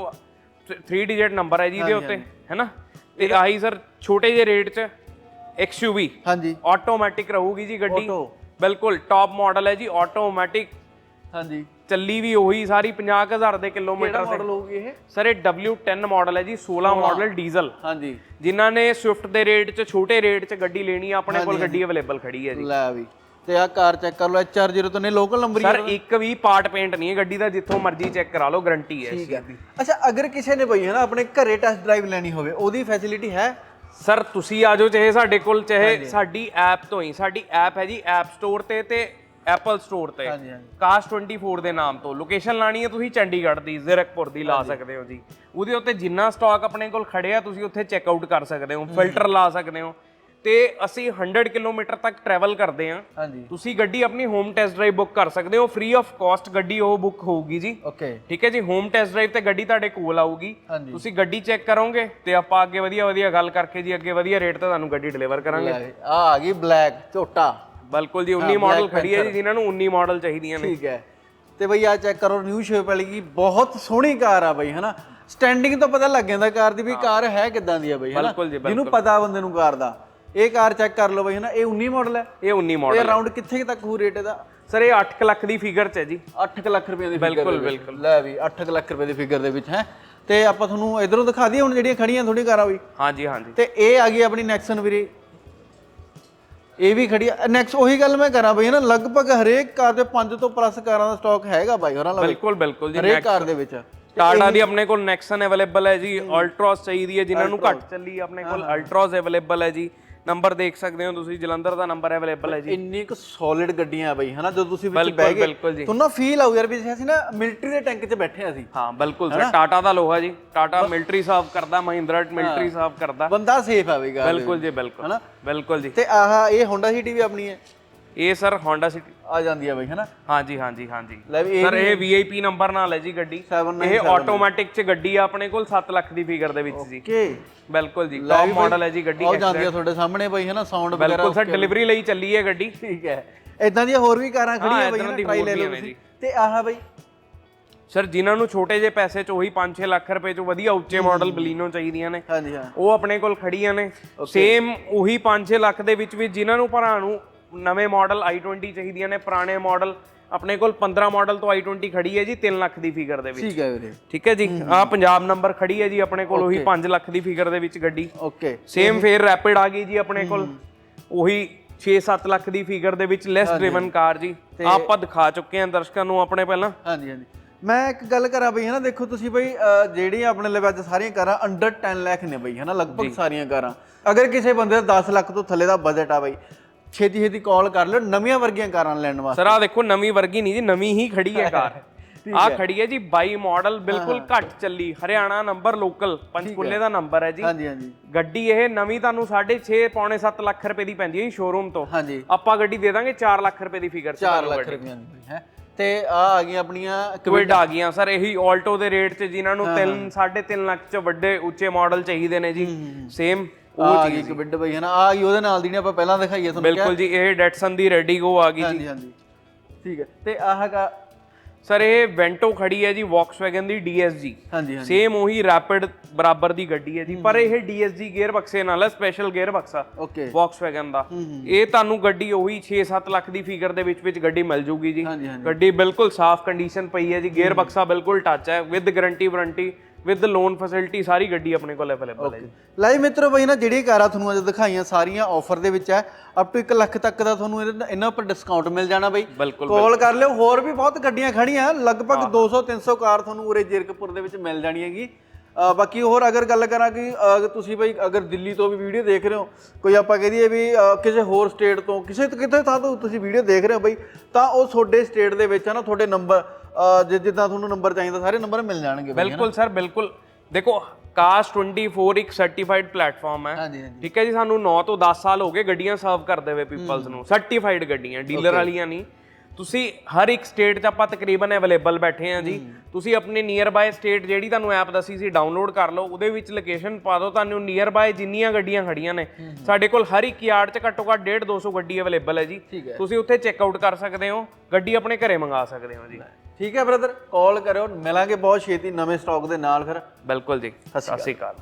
3 ਡਿਜਿਟ ਨੰਬਰ ਹੈ ਜੀ ਇਹਦੇ ਉੱਤੇ ਹੈਨਾ ਤੇ ਆਹੀ ਸਰ ਛੋਟੇ ਜਿਹੇ ਰੇਟ ਚ XUV ਹਾਂਜੀ। ਆਟੋਮੈਟਿਕ ਰਹੂਗੀ ਜੀ ਗੱਡੀ। Auto। ਬਿਲਕੁਲ ਟੌਪ ਮਾਡਲ ਹੈ ਜੀ ਆਟੋਮੈਟਿਕ ਹਾਂਜੀ। ਚੱਲੀ ਵੀ ਉਹੀ ਸਾਰੀ 50000 ਦੇ ਕਿਲੋਮੀਟਰ ਮਾਡਲ ਹੋਊਗੀ ਇਹ? ਸਰ ਇਹ W10 ਮਾਡਲ ਹੈ ਜੀ 16 ਮਾਡਲ ਡੀਜ਼ਲ ਹਾਂਜੀ। ਜਿਨ੍ਹਾਂ ਨੇ ਸਵਿਫਟ ਦੇ ਰੇਟ 'ਚ ਛੋਟੇ ਰੇਟ 'ਚ ਗੱਡੀ ਲੈਣੀ ਆ ਆਪਣੇ ਕੋਲ ਗੱਡੀ ਅਵੇਲੇਬਲ ਖੜੀ ਹੈ ਜੀ। ਲੈ ਵੀ। ਤੇ ਆ ਕਾਰ ਚੈੱਕ ਕਰ ਲਓ HR0 ਤੋਂ ਨੇ ਲੋਕਲ ਨੰਬਰ ਹੀ ਸਰ ਇੱਕ ਵੀ ਪਾਰਟ ਪੇਂਟ ਨਹੀਂ ਹੈ ਗੱਡੀ ਦਾ ਜਿੱਥੋਂ ਮਰਜ਼ੀ ਚੈੱਕ ਕਰਾ ਲਓ ਗਾਰੰਟੀ ਹੈ ਇਸ ਚੀਜ਼ ਦੀ ਅੱਛਾ ਅਗਰ ਕਿਸੇ ਨੇ ਬਈ ਹੈ ਨਾ ਆਪਣੇ ਘਰੇ ਟੈਸਟ ਡਰਾਈਵ ਲੈਣੀ ਹੋਵੇ ਉਹਦੀ ਫੈਸਿਲਿਟੀ ਹੈ? ਸਰ ਤੁਸੀਂ ਆ ਜਾਓ ਚਾਹੇ ਸਾਡੇ ਕੋਲ ਚਾਹੇ ਸਾਡੀ ਐਪ ਤੋਂ ਹੀ ਸਾਡੀ ਐਪ ਹੈ ਜੀ ਐਪ ਸਟੋਰ ਤੇ ਤੇ ਐਪਲ ਸਟੋਰ ਤੇ। ਹਾਂਜੀ ਹਾਂਜੀ। ਕਾਸ 24 ਦੇ ਨਾਮ ਤੋਂ। ਲੋਕੇਸ਼ਨ ਲਾਣੀ ਹੈ ਤੁਸੀਂ ਚੰਡੀਗੜ੍ਹ ਦੀ ਜ਼ੀਰਕਪੁਰ ਦੀ ਲਾ ਸਕਦੇ ਹੋ ਜੀ। ਉਹਦੇ ਉੱਤੇ ਜਿੰਨਾ ਸਟਾਕ ਆਪਣੇ ਕੋਲ ਖੜਿਆ ਤੁਸੀਂ ਉੱਥੇ ਚੈੱਕ ਆਊਟ ਕਰ ਸਕਦੇ ਹੋ ਫਿਲਟਰ ਲਾ ਸਕਦੇ ਹੋ। ਤੇ ਅਸੀਂ 100 ਕਿਲੋਮੀਟਰ ਤੱਕ ਟਰੈਵਲ ਕਰਦੇ ਹਾਂ। ਹਾਂਜੀ। ਤੁਸੀਂ ਗੱਡੀ ਆਪਣੀ ਹੋਮ ਟੈਸਟ ਡਰਾਈਵ ਬੁੱਕ ਕਰ ਸਕਦੇ ਹੋ। ਫ੍ਰੀ ਆਫ ਕਾਸਟ ਗੱਡੀ ਉਹ ਬੁੱਕ ਹੋਊਗੀ ਜੀ। ਓਕੇ ਠੀਕ ਹੈ ਜੀ? ਹੋਮ ਟੈਸਟ ਡਰਾਈਵ ਤੇ ਗੱਡੀ ਤੁਹਾਡੇ ਕੋਲ ਆਊਗੀ। ਹਾਂਜੀ। ਤੁਸੀਂ ਗੱਡੀ ਚੈੱਕ ਕਰੋਗੇ ਤੇ ਆਪਾਂ ਅੱਗੇ ਵਧੀਆ ਵਧੀਆ ਗੱਲ ਕਰਕੇ ਜੀ ਅੱਗੇ ਵਧੀਆ ਰੇਟ ਤੇ ਤੁਹਾਨੂੰ ਗੱਡੀ ਡਿਲੀਵਰ ਕਰਾਂਗੇ। ਆ ਆ ਗਈ ਬਲੈਕ ਝੋਟਾ। ਬਿਲਕੁਲ ਜੀ 19 ਮਾਡਲ ਖੜੀ ਹੈ ਜੀ ਜਿਨ੍ਹਾਂ ਨੂੰ 19 ਮਾਡਲ ਚਾਹੀਦੀਆਂ ਨੇ। ਠੀਕ ਹੈ। ਤੇ ਬਈ ਆ ਚੈੱਕ ਕਰੋ ਨਿਊ ਸ਼ੇਪ ਵਾਲੀ ਕੀ ਬਹੁਤ ਸੋਹਣੀ ਕਾਰ ਆ ਬਈ ਹਨਾ? ਸਟੈਂਡਿੰਗ ਤੋਂ ਪਤਾ ਲੱਗ ਜਾਂਦਾ ਕਾਰ ਦੀ ਵੀ ਕਾਰ ਹੈ ਕਿੱਦਾਂ ਦੀ ਆ ਬਈ ਹਨਾ? ਜਿਹਨੂੰ ਪਤਾ ਬੰਦੇ ਨੂੰ ਕਾਰ ਦਾ। ਇਹ ਕਾਰ ਚੈੱਕ ਕਰ ਲਓ ਬਈ ਹਨਾ? ਇਹ 19 ਮਾਡਲ ਹੈ। ਇਹ 19 ਇਹ ਮਾਡਲ ਅਰਾਊਂਡ ਕਿੱਥੇ ਕੁ ਤੱਕ ਹੋ ਰੇਟ ਇਹਦਾ? ਸਰ ਇਹ 8 ਲੱਖ ਦੀ ਫਿਗਰ 'ਚ ਹੈ ਜੀ। 8 ਲੱਖ ਰੁਪਏ ਦੀ ਬਿਲਕੁਲ। ਬਿਲਕੁਲ। ਲੈ ਵੀ 8 ਲੱਖ ਰੁਪਏ ਦੀ ਫਿਗਰ ਦੇ ਵਿੱਚ ਹੈ? ਤੇ ਆਪਾਂ ਤੁਹਾਨੂੰ ਇਧਰੋਂ ਦਿਖਾ ਦਈਏ ਹੁਣ ਜਿਹੜੀਆਂ ਖੜੀਆਂ ਥੋੜੀ ਕਾਰਾਂ ਬਈ। ਹਾਂਜੀ ਹਾਂਜੀ। ਤੇ ਇਹ ਆ ਗਈ ਆਪਣੀ ਨੈਕਸਨ ਵੀਰੇ। ਇਹ ਵੀ ਖੜੀ ਆ। ਨੈਕਸ ਉਹੀ ਗੱਲ ਮੈਂ ਕਰਾਂ ਬਈ ਨਾ ਲਗਭਗ ਹਰੇਕ ਕਾਰ ਦੇ 5 ਤੋਂ ਪਲੱਸ ਕਾਰਾਂ ਦਾ ਸਟਾਕ ਹੈਗਾ ਬਾਈ ਹੋਰਾਂ ਲਵੇ ਬਿਲਕੁਲ ਬਿਲਕੁਲ ਜੀ ਹਰੇਕ ਕਾਰ ਦੇ ਵਿੱਚ। ਟਾਟਾ ਦੀ ਆਪਣੇ ਕੋਲ ਨੈਕਸਨ ਅਵੇਲੇਬਲ ਹੈ ਜੀ ਅਲਟ੍ਰਾਸ ਚਾਹੀਦੀ ਹੈ ਜਿਨ੍ਹਾਂ ਨੂੰ ਘੱਟ ਚੱਲੀ ਆਪਣੇ ਕੋਲ ਅਲਟ੍ਰਾਸ ਅਵੇਲੇਬਲ ਹੈ ਜੀ। ਨੰਬਰ ਦੇਖ ਸਕਦੇ ਹੋ ਤੁਸੀਂ ਜਲੰਧਰ ਦਾ ਨੰਬਰ ਅਵੇਲੇਬਲ ਹੈ ਜੀ। ਇੰਨੀ ਕੁ ਸੋਲਿਡ ਗੱਡੀਆਂ ਆ ਬਈ ਹਨਾ? ਜਦੋਂ ਤੁਸੀਂ ਵਿੱਚ ਬਹਿ ਗਏ। ਤੁਹਾਨੂੰ ਨਾ ਫੀਲ ਆਊ ਯਾਰ ਵੀ ਅਸੀਂ ਨਾ ਮਿਲਟਰੀ ਦੇ ਟੈਂਕ 'ਚ ਬੈਠੇ ਆ ਅਸੀਂ। ਹਾਂ ਬਿਲਕੁਲ ਸਰ। ਟਾਟਾ ਦਾ ਲੋਹਾ ਜੀ। ਟਾਟਾ ਮਿਲਟਰੀ ਸਾਫ਼ ਕਰਦਾ ਮਹਿੰਦਰਾ ਮਿਲਟਰੀ ਸਾਫ਼ ਕਰਦਾ। ਬੰਦਾ ਸੇਫ ਆ ਬਈ ਕਾਰ ਦੇ ਬਿਲਕੁਲ ਜੀ ਬਿਲਕੁਲ। ਹਨਾ? ਬਿਲਕੁਲ ਜੀ। ਤੇ ਆਹ ਇਹ ਹੋਂਡਾ ਸਿਟੀ ਵੀ ਆਪਣੀ ਹੈ? ਇਹ ਸਰ Honda City ਆ ਜਾਂਦੀ ਆ ਬਈ ਹਨਾ? ਹਾਂਜੀ ਹਾਂਜੀ ਹਾਂਜੀ। ਲੈ ਵੀ ਇਹ ਸਰ ਇਹ VIP ਨੰਬਰ ਨਾਲ ਹੈ ਜੀ ਗੱਡੀ। 797 ਇਹ ਆਟੋਮੈਟਿਕ ਚ ਗੱਡੀ ਆ ਆਪਣੇ ਕੋਲ 7 ਲੱਖ ਦੀ ਫਿਗਰ ਦੇ ਵਿੱਚ ਜੀ। ਕੇ ਬਿਲਕੁਲ ਜੀ ਟੌਪ ਮਾਡਲ ਹੈ ਜੀ ਗੱਡੀ ਆ ਜਾਂਦੀ ਆ ਤੁਹਾਡੇ ਸਾਹਮਣੇ ਬਈ ਹਨਾ? ਸਾਊਂਡ ਵਗੈਰਾ ਬਿਲਕੁਲ ਸਰ ਡਿਲੀਵਰੀ ਲਈ ਚੱਲੀ ਹੈ ਗੱਡੀ। ਠੀਕ ਹੈ। ਇਦਾਂ ਦੀਆਂ ਹੋਰ ਵੀ ਕਾਰਾਂ ਖੜੀਆਂ ਬਈ ਏਦਾਂ ਹਨਾ? ਦੀ ਟਰਾਈ ਹੋਰ ਲੈ ਵੀ ਲਓ ਤੁਸੀਂ। ਜੀ। ਤੇ ਆਹ ਬਈ। ਸਰ ਜਿਨ੍ਹਾਂ ਨੂੰ ਛੋਟੇ ਜਿਹੇ ਪੈਸੇ ਚ ਉਹੀ 5-6 ਲੱਖ ਰੁਪਏ ਚ ਵਧੀਆ ਉੱਚੇ ਮਾਡਲ ਬਲੀਨੋ ਚਾਹੀਦੀਆਂ ਨੇ ਹਾਂਜੀ ਹਾਂ। ਉਹ ਆਪਣੇ ਕੋਲ ਖੜੀਆਂ ਨੇ। ਸੇਮ ਉਹੀ 5-6 ਲੱਖ ਦੇ ਵਿੱਚ ਵੀ ਜਿਨ੍ਹਾਂ ਨੂੰ ਭਰਾ ਨੂੰ ਨਵੇਂ ਮਾਡਲ i20 ਚਾਹੀਦੀਆਂ ਨੇ ਪੁਰਾਣੇ ਮਾਡਲ। ਆਪਣੇ ਕੋਲ 15 ਮਾਡਲ ਤੋਂ i20 ਖੜੀ ਹੈ ਜੀ 3 ਲੱਖ ਦੀ ਫਿਗਰ ਦੇ ਵਿੱਚ। ਠੀਕ ਹੈ ਵੀਰੇ। ਠੀਕ ਹੈ ਜੀ? ਆ ਪੰਜਾਬ ਨੰਬਰ ਖੜੀ ਹੈ ਜੀ ਆਪਣੇ ਕੋਲ ਉਹੀ 5 ਲੱਖ ਦੀ ਫਿਗਰ ਦੇ ਵਿੱਚ ਗੱਡੀ। ਓਕੇ ਸੇਮ ਫੇਰ ਰੈਪਿਡ ਆ ਗਈ ਜੀ ਆਪਣੇ ਕੋਲ। ਉਹੀ 6-7 ਲੱਖ ਦੀ ਫਿਗਰ ਦੇ ਵਿੱਚ ਲੈਸ ਡਰਿਵਨ ਕਾਰ ਜੀ। ਆਪਾਂ ਦਿਖਾ ਚੁੱਕੇ ਹਾਂ ਦਰਸ਼ਕਾਂ ਨੂੰ ਆਪਣੇ ਪਹਿਲਾਂ। ਹਾਂਜੀ ਹਾਂਜੀ। ਮੈਂ ਇੱਕ ਗੱਲ ਕਰਾਂ ਬਈ ਹਨਾ ਦੇਖੋ ਤੁਸੀਂ ਬਈ ਜਿਹੜੀਆਂ ਆਪਣੇ ਲਈ ਅੱਜ ਸਾਰੀਆਂ ਕਾਰਾਂ ਅੰਡਰ 10 ਲੱਖ ਨੇ ਬਈ ਹਨਾ ਲਗਭਗ ਸਾਰੀਆਂ ਕਾਰਾਂ। ਅਗਰ ਕਿਸੇ ਬੰਦੇ ਦਾ 10 ਲੱਖ ਤੋਂ ਥੱਲੇ ਦਾ ਬਜਟ ਆ ਬਈ ਛੇਤੀ ਛੇਤੀ ਕਾਲ ਕਰ ਲਿਓ ਨਵੀਆਂ ਵਰਗੀਆਂ ਕਾਰਾਂ ਲੈਣ ਵਾਸਤੇ। ਸਰ ਆ ਦੇਖੋ ਨਵੀਂ ਵਰਗੀ ਨਹੀਂ ਜੀ ਨਵੀਂ ਹੀ ਖੜੀ ਹੈ ਕਾਰ। ਆ ਖੜੀ ਹੈ ਜੀ 22 ਮਾਡਲ ਬਿਲਕੁਲ ਘੱਟ ਚੱਲੀ। ਹਰਿਆਣਾ ਨੰਬਰ ਲੋਕਲ ਪੰਚਕੂਲੇ ਦਾ ਨੰਬਰ ਹੈ ਜੀ। ਹਾਂਜੀ ਹਾਂਜੀ। ਗੱਡੀ ਇਹ ਨਵੀਂ ਤੁਹਾਨੂੰ 6.5 ਪੌਣੇ 7 ਲੱਖ ਰੁਪਏ ਦੀ ਪੈਂਦੀ ਹੈ ਜੀ ਸ਼ੋਰੂਮ ਤੋਂ। ਹਾਂਜੀ। ਆਪਾਂ ਗੱਡੀ ਦੇ ਦਾਂਗੇ 4 ਲੱਖ ਰੁਪਏ ਦੀ ਫਿਗਰ 4 ਲੱਖ ਰੁਪਈਆ ਦੀ ਹੈ। ਤੇ ਆ ਆ ਗਈਆਂ ਆਪਣੀਆਂ ਕਵਿਡ ਆ ਗਈਆਂ। ਸਰ ਇਹੀ ਆਲਟੋ ਦੇ ਰੇਟ 'ਚ ਜਿਨ੍ਹਾਂ ਨੂੰ 3 3.5 ਲੱਖ 'ਚ ਵੱਡੇ ਉੱਚੇ ਮਾਡਲ ਚਾਹੀਦੇ ਨੇ ਜੀ। ਸੇਮ ਆ ਗਈ ਇੱਕ ਬਿੱਡ ਬਈ ਹਨਾ ਆ ਗਈ ਉਹਦੇ ਨਾਲ ਦੀ ਨੇ ਆਪਾਂ ਪਹਿਲਾਂ ਦਿਖਾਈਏ ਤੁਹਾਨੂੰ ਬਿਲਕੁਲ ਜੀ ਇਹ ਡੈਟਸਨ ਦੀ ਰੈਡੀਗੋ ਆ ਗਈ ਜੀ। ਹਾਂਜੀ। ਹਾਂਜੀ ਠੀਕ ਹੈ ਤੇ ਆਹ ਕਾ ਸਰ ਇਹ ਵੈਂਟੋ ਖੜੀ ਹੈ ਜੀ ਵੌਕਸਵੈਗਨ ਦੀ DSG ਹਾਂਜੀ ਹਾਂਜੀ। ਸੇਮ ਉਹੀ ਰੈਪਿਡ ਬਰਾਬਰ ਦੀ ਗੱਡੀ ਹੈ ਜੀ ਪਰ ਇਹ DSG ਗੇਅਰ ਬਕਸੇ ਨਾਲ ਹੈ ਸਪੈਸ਼ਲ ਗੇਅਰ ਬਕਸਾ ਓਕੇ ਵੌਕਸਵੈਗਨ ਦਾ। ਇਹ ਤੁਹਾਨੂੰ ਗੱਡੀ ਉਹੀ 6-7 ਲੱਖ ਦੀ ਫਿਗਰ ਦੇ ਵਿੱਚ ਵਿੱਚ ਗੱਡੀ ਮਿਲ ਜੂਗੀ ਜੀ। ਗੱਡੀ ਬਿਲਕੁਲ ਸਾਫ਼ ਕੰਡੀਸ਼ਨ ਪਈ ਹੈ ਜੀ ਗੇਅਰ ਬਕਸਾ ਬਿਲਕੁਲ ਟੱਚ ਹੈ with guarantee warranty with loan facility ਸਾਰੀ ਗੱਡੀ ਆਪਣੇ ਕੋਲ ਅਵੇਲੇਬਲ ਹੈ ਜੀ। ਲਾਈ ਮਿੱਤਰੋ ਬਈ ਨਾ ਜਿਹੜੀ ਕਾਰਾਂ ਤੁਹਾਨੂੰ ਅੱਜ ਦਿਖਾਈਆਂ ਸਾਰੀਆਂ ਆਫਰ ਦੇ ਵਿੱਚ ਹੈ। ਅਪ ਟੂ 1 ਲੱਖ ਤੱਕ ਦਾ ਤੁਹਾਨੂੰ ਇਹਨਾਂ ਉੱਪਰ ਡਿਸਕਾਊਂਟ ਮਿਲ ਜਾਣਾ ਬਈ। ਕਾਲ ਕਰ ਲਿਓ ਹੋਰ ਵੀ ਬਹੁਤ ਗੱਡੀਆਂ ਖੜੀਆਂ। ਲਗਭਗ 200 300 ਕਾਰ ਤੁਹਾਨੂੰ ਉਰੇ ਜੀਰਕਪੁਰ ਦੇ ਵਿੱਚ ਮਿਲ ਜਾਣੀ ਹੈਗੀ। ਬਾਕੀ ਹੋਰ ਅਗਰ ਗੱਲ ਕਰਾਂ ਕਿ ਤੁਸੀਂ ਬਈ ਅਗਰ ਦਿੱਲੀ ਤੋਂ ਵੀ ਵੀਡੀਓ ਦੇਖ ਰਹੇ ਹੋ ਕੋਈ ਆਪਾਂ ਕਹਿ ਦਈਏ ਵੀ ਕਿਸੇ ਹੋਰ ਸਟੇਟ ਤੋਂ ਕਿਸੇ ਕਿਤੇ ਥਾਂ ਤੋਂ ਤੁਸੀਂ ਵੀਡੀਓ ਦੇਖ ਰਹੇ ਹੋ ਬਈ ਤਾਂ ਉਹ ਤੁਹਾਡੇ ਸਟੇਟ ਦੇ ਵਿੱਚ ਹੈ ਨਾ ਤੁਹਾਡੇ ਨੰਬਰ ਜਿੱਦਾਂ ਤੁਹਾਨੂੰ ਨੰਬਰ ਚਾਹੀਦਾ ਸਾਰੇ ਨੰਬਰ ਮਿਲ ਜਾਣਗੇ ਬਈ ਬਿਲਕੁਲ ਸਰ ਬਿਲਕੁਲ। ਦੇਖੋ ਕਾਸ 24 ਇੱਕ ਸਰਟੀਫਾਈਡ ਪਲੇਟਫਾਰਮ ਹੈ। ਹਾਂਜੀ ਹਾਂਜੀ। ਠੀਕ ਹੈ ਜੀ ਸਾਨੂੰ 9 ਤੋਂ 10 ਸਾਲ ਹੋ ਗਏ ਗੱਡੀਆਂ ਸਰਵ ਕਰਦੇ ਹੋਏ ਪੀਪਲਸ ਨੂੰ। ਸਰਟੀਫਾਈਡ ਗੱਡੀਆਂ ਡੀਲਰ ਵਾਲੀਆਂ ਨਹੀਂ। ਤੁਸੀਂ ਹਰ ਇੱਕ ਸਟੇਟ 'ਚ ਆਪਾਂ ਤਕਰੀਬਨ ਅਵੇਲੇਬਲ ਬੈਠੇ ਆ ਜੀ। ਤੁਸੀਂ ਆਪਣੇ ਨੀਅਰ ਬਾਏ ਸਟੇਟ ਜਿਹੜੀ ਤੁਹਾਨੂੰ ਐਪ ਦੱਸੀ ਸੀ ਡਾਊਨਲੋਡ ਕਰ ਲਓ। ਉਹਦੇ ਵਿੱਚ ਲੋਕੇਸ਼ਨ ਪਾ ਦਿਓ ਤੁਹਾਨੂੰ ਨੀਅਰ ਬਾਏ ਜਿੰਨੀਆਂ ਗੱਡੀਆਂ ਖੜੀਆਂ ਨੇ। ਸਾਡੇ ਕੋਲ ਹਰ ਇੱਕ ਯਾਰਡ 'ਚ ਘੱਟੋ ਘੱਟ 1.5 200 ਗੱਡੀ ਅਵੇਲੇਬਲ ਹੈ ਜੀ। ਠੀਕ ਹੈ। ਤੁਸੀਂ ਉੱਥੇ ਚੈੱਕ ਆਊਟ ਕਰ ਸਕਦੇ ਹੋ। ਗੱਡੀ ਆਪਣੇ ਘਰੇ ਮੰਗਾ ਸਕਦੇ ਹੋ ਜੀ। ਠੀਕ ਹੈ ਬ੍ਰਦਰ ਕਾਲ ਕਰਿਓ ਮਿਲਾਂਗੇ ਬਹੁਤ ਛੇਤੀ ਨਵੇਂ ਸਟਾਕ ਦੇ ਨਾਲ ਫਿਰ। ਬਿਲਕੁਲ ਜੀ ਸਤਿ ਸ਼੍ਰੀ ਅਕਾਲ।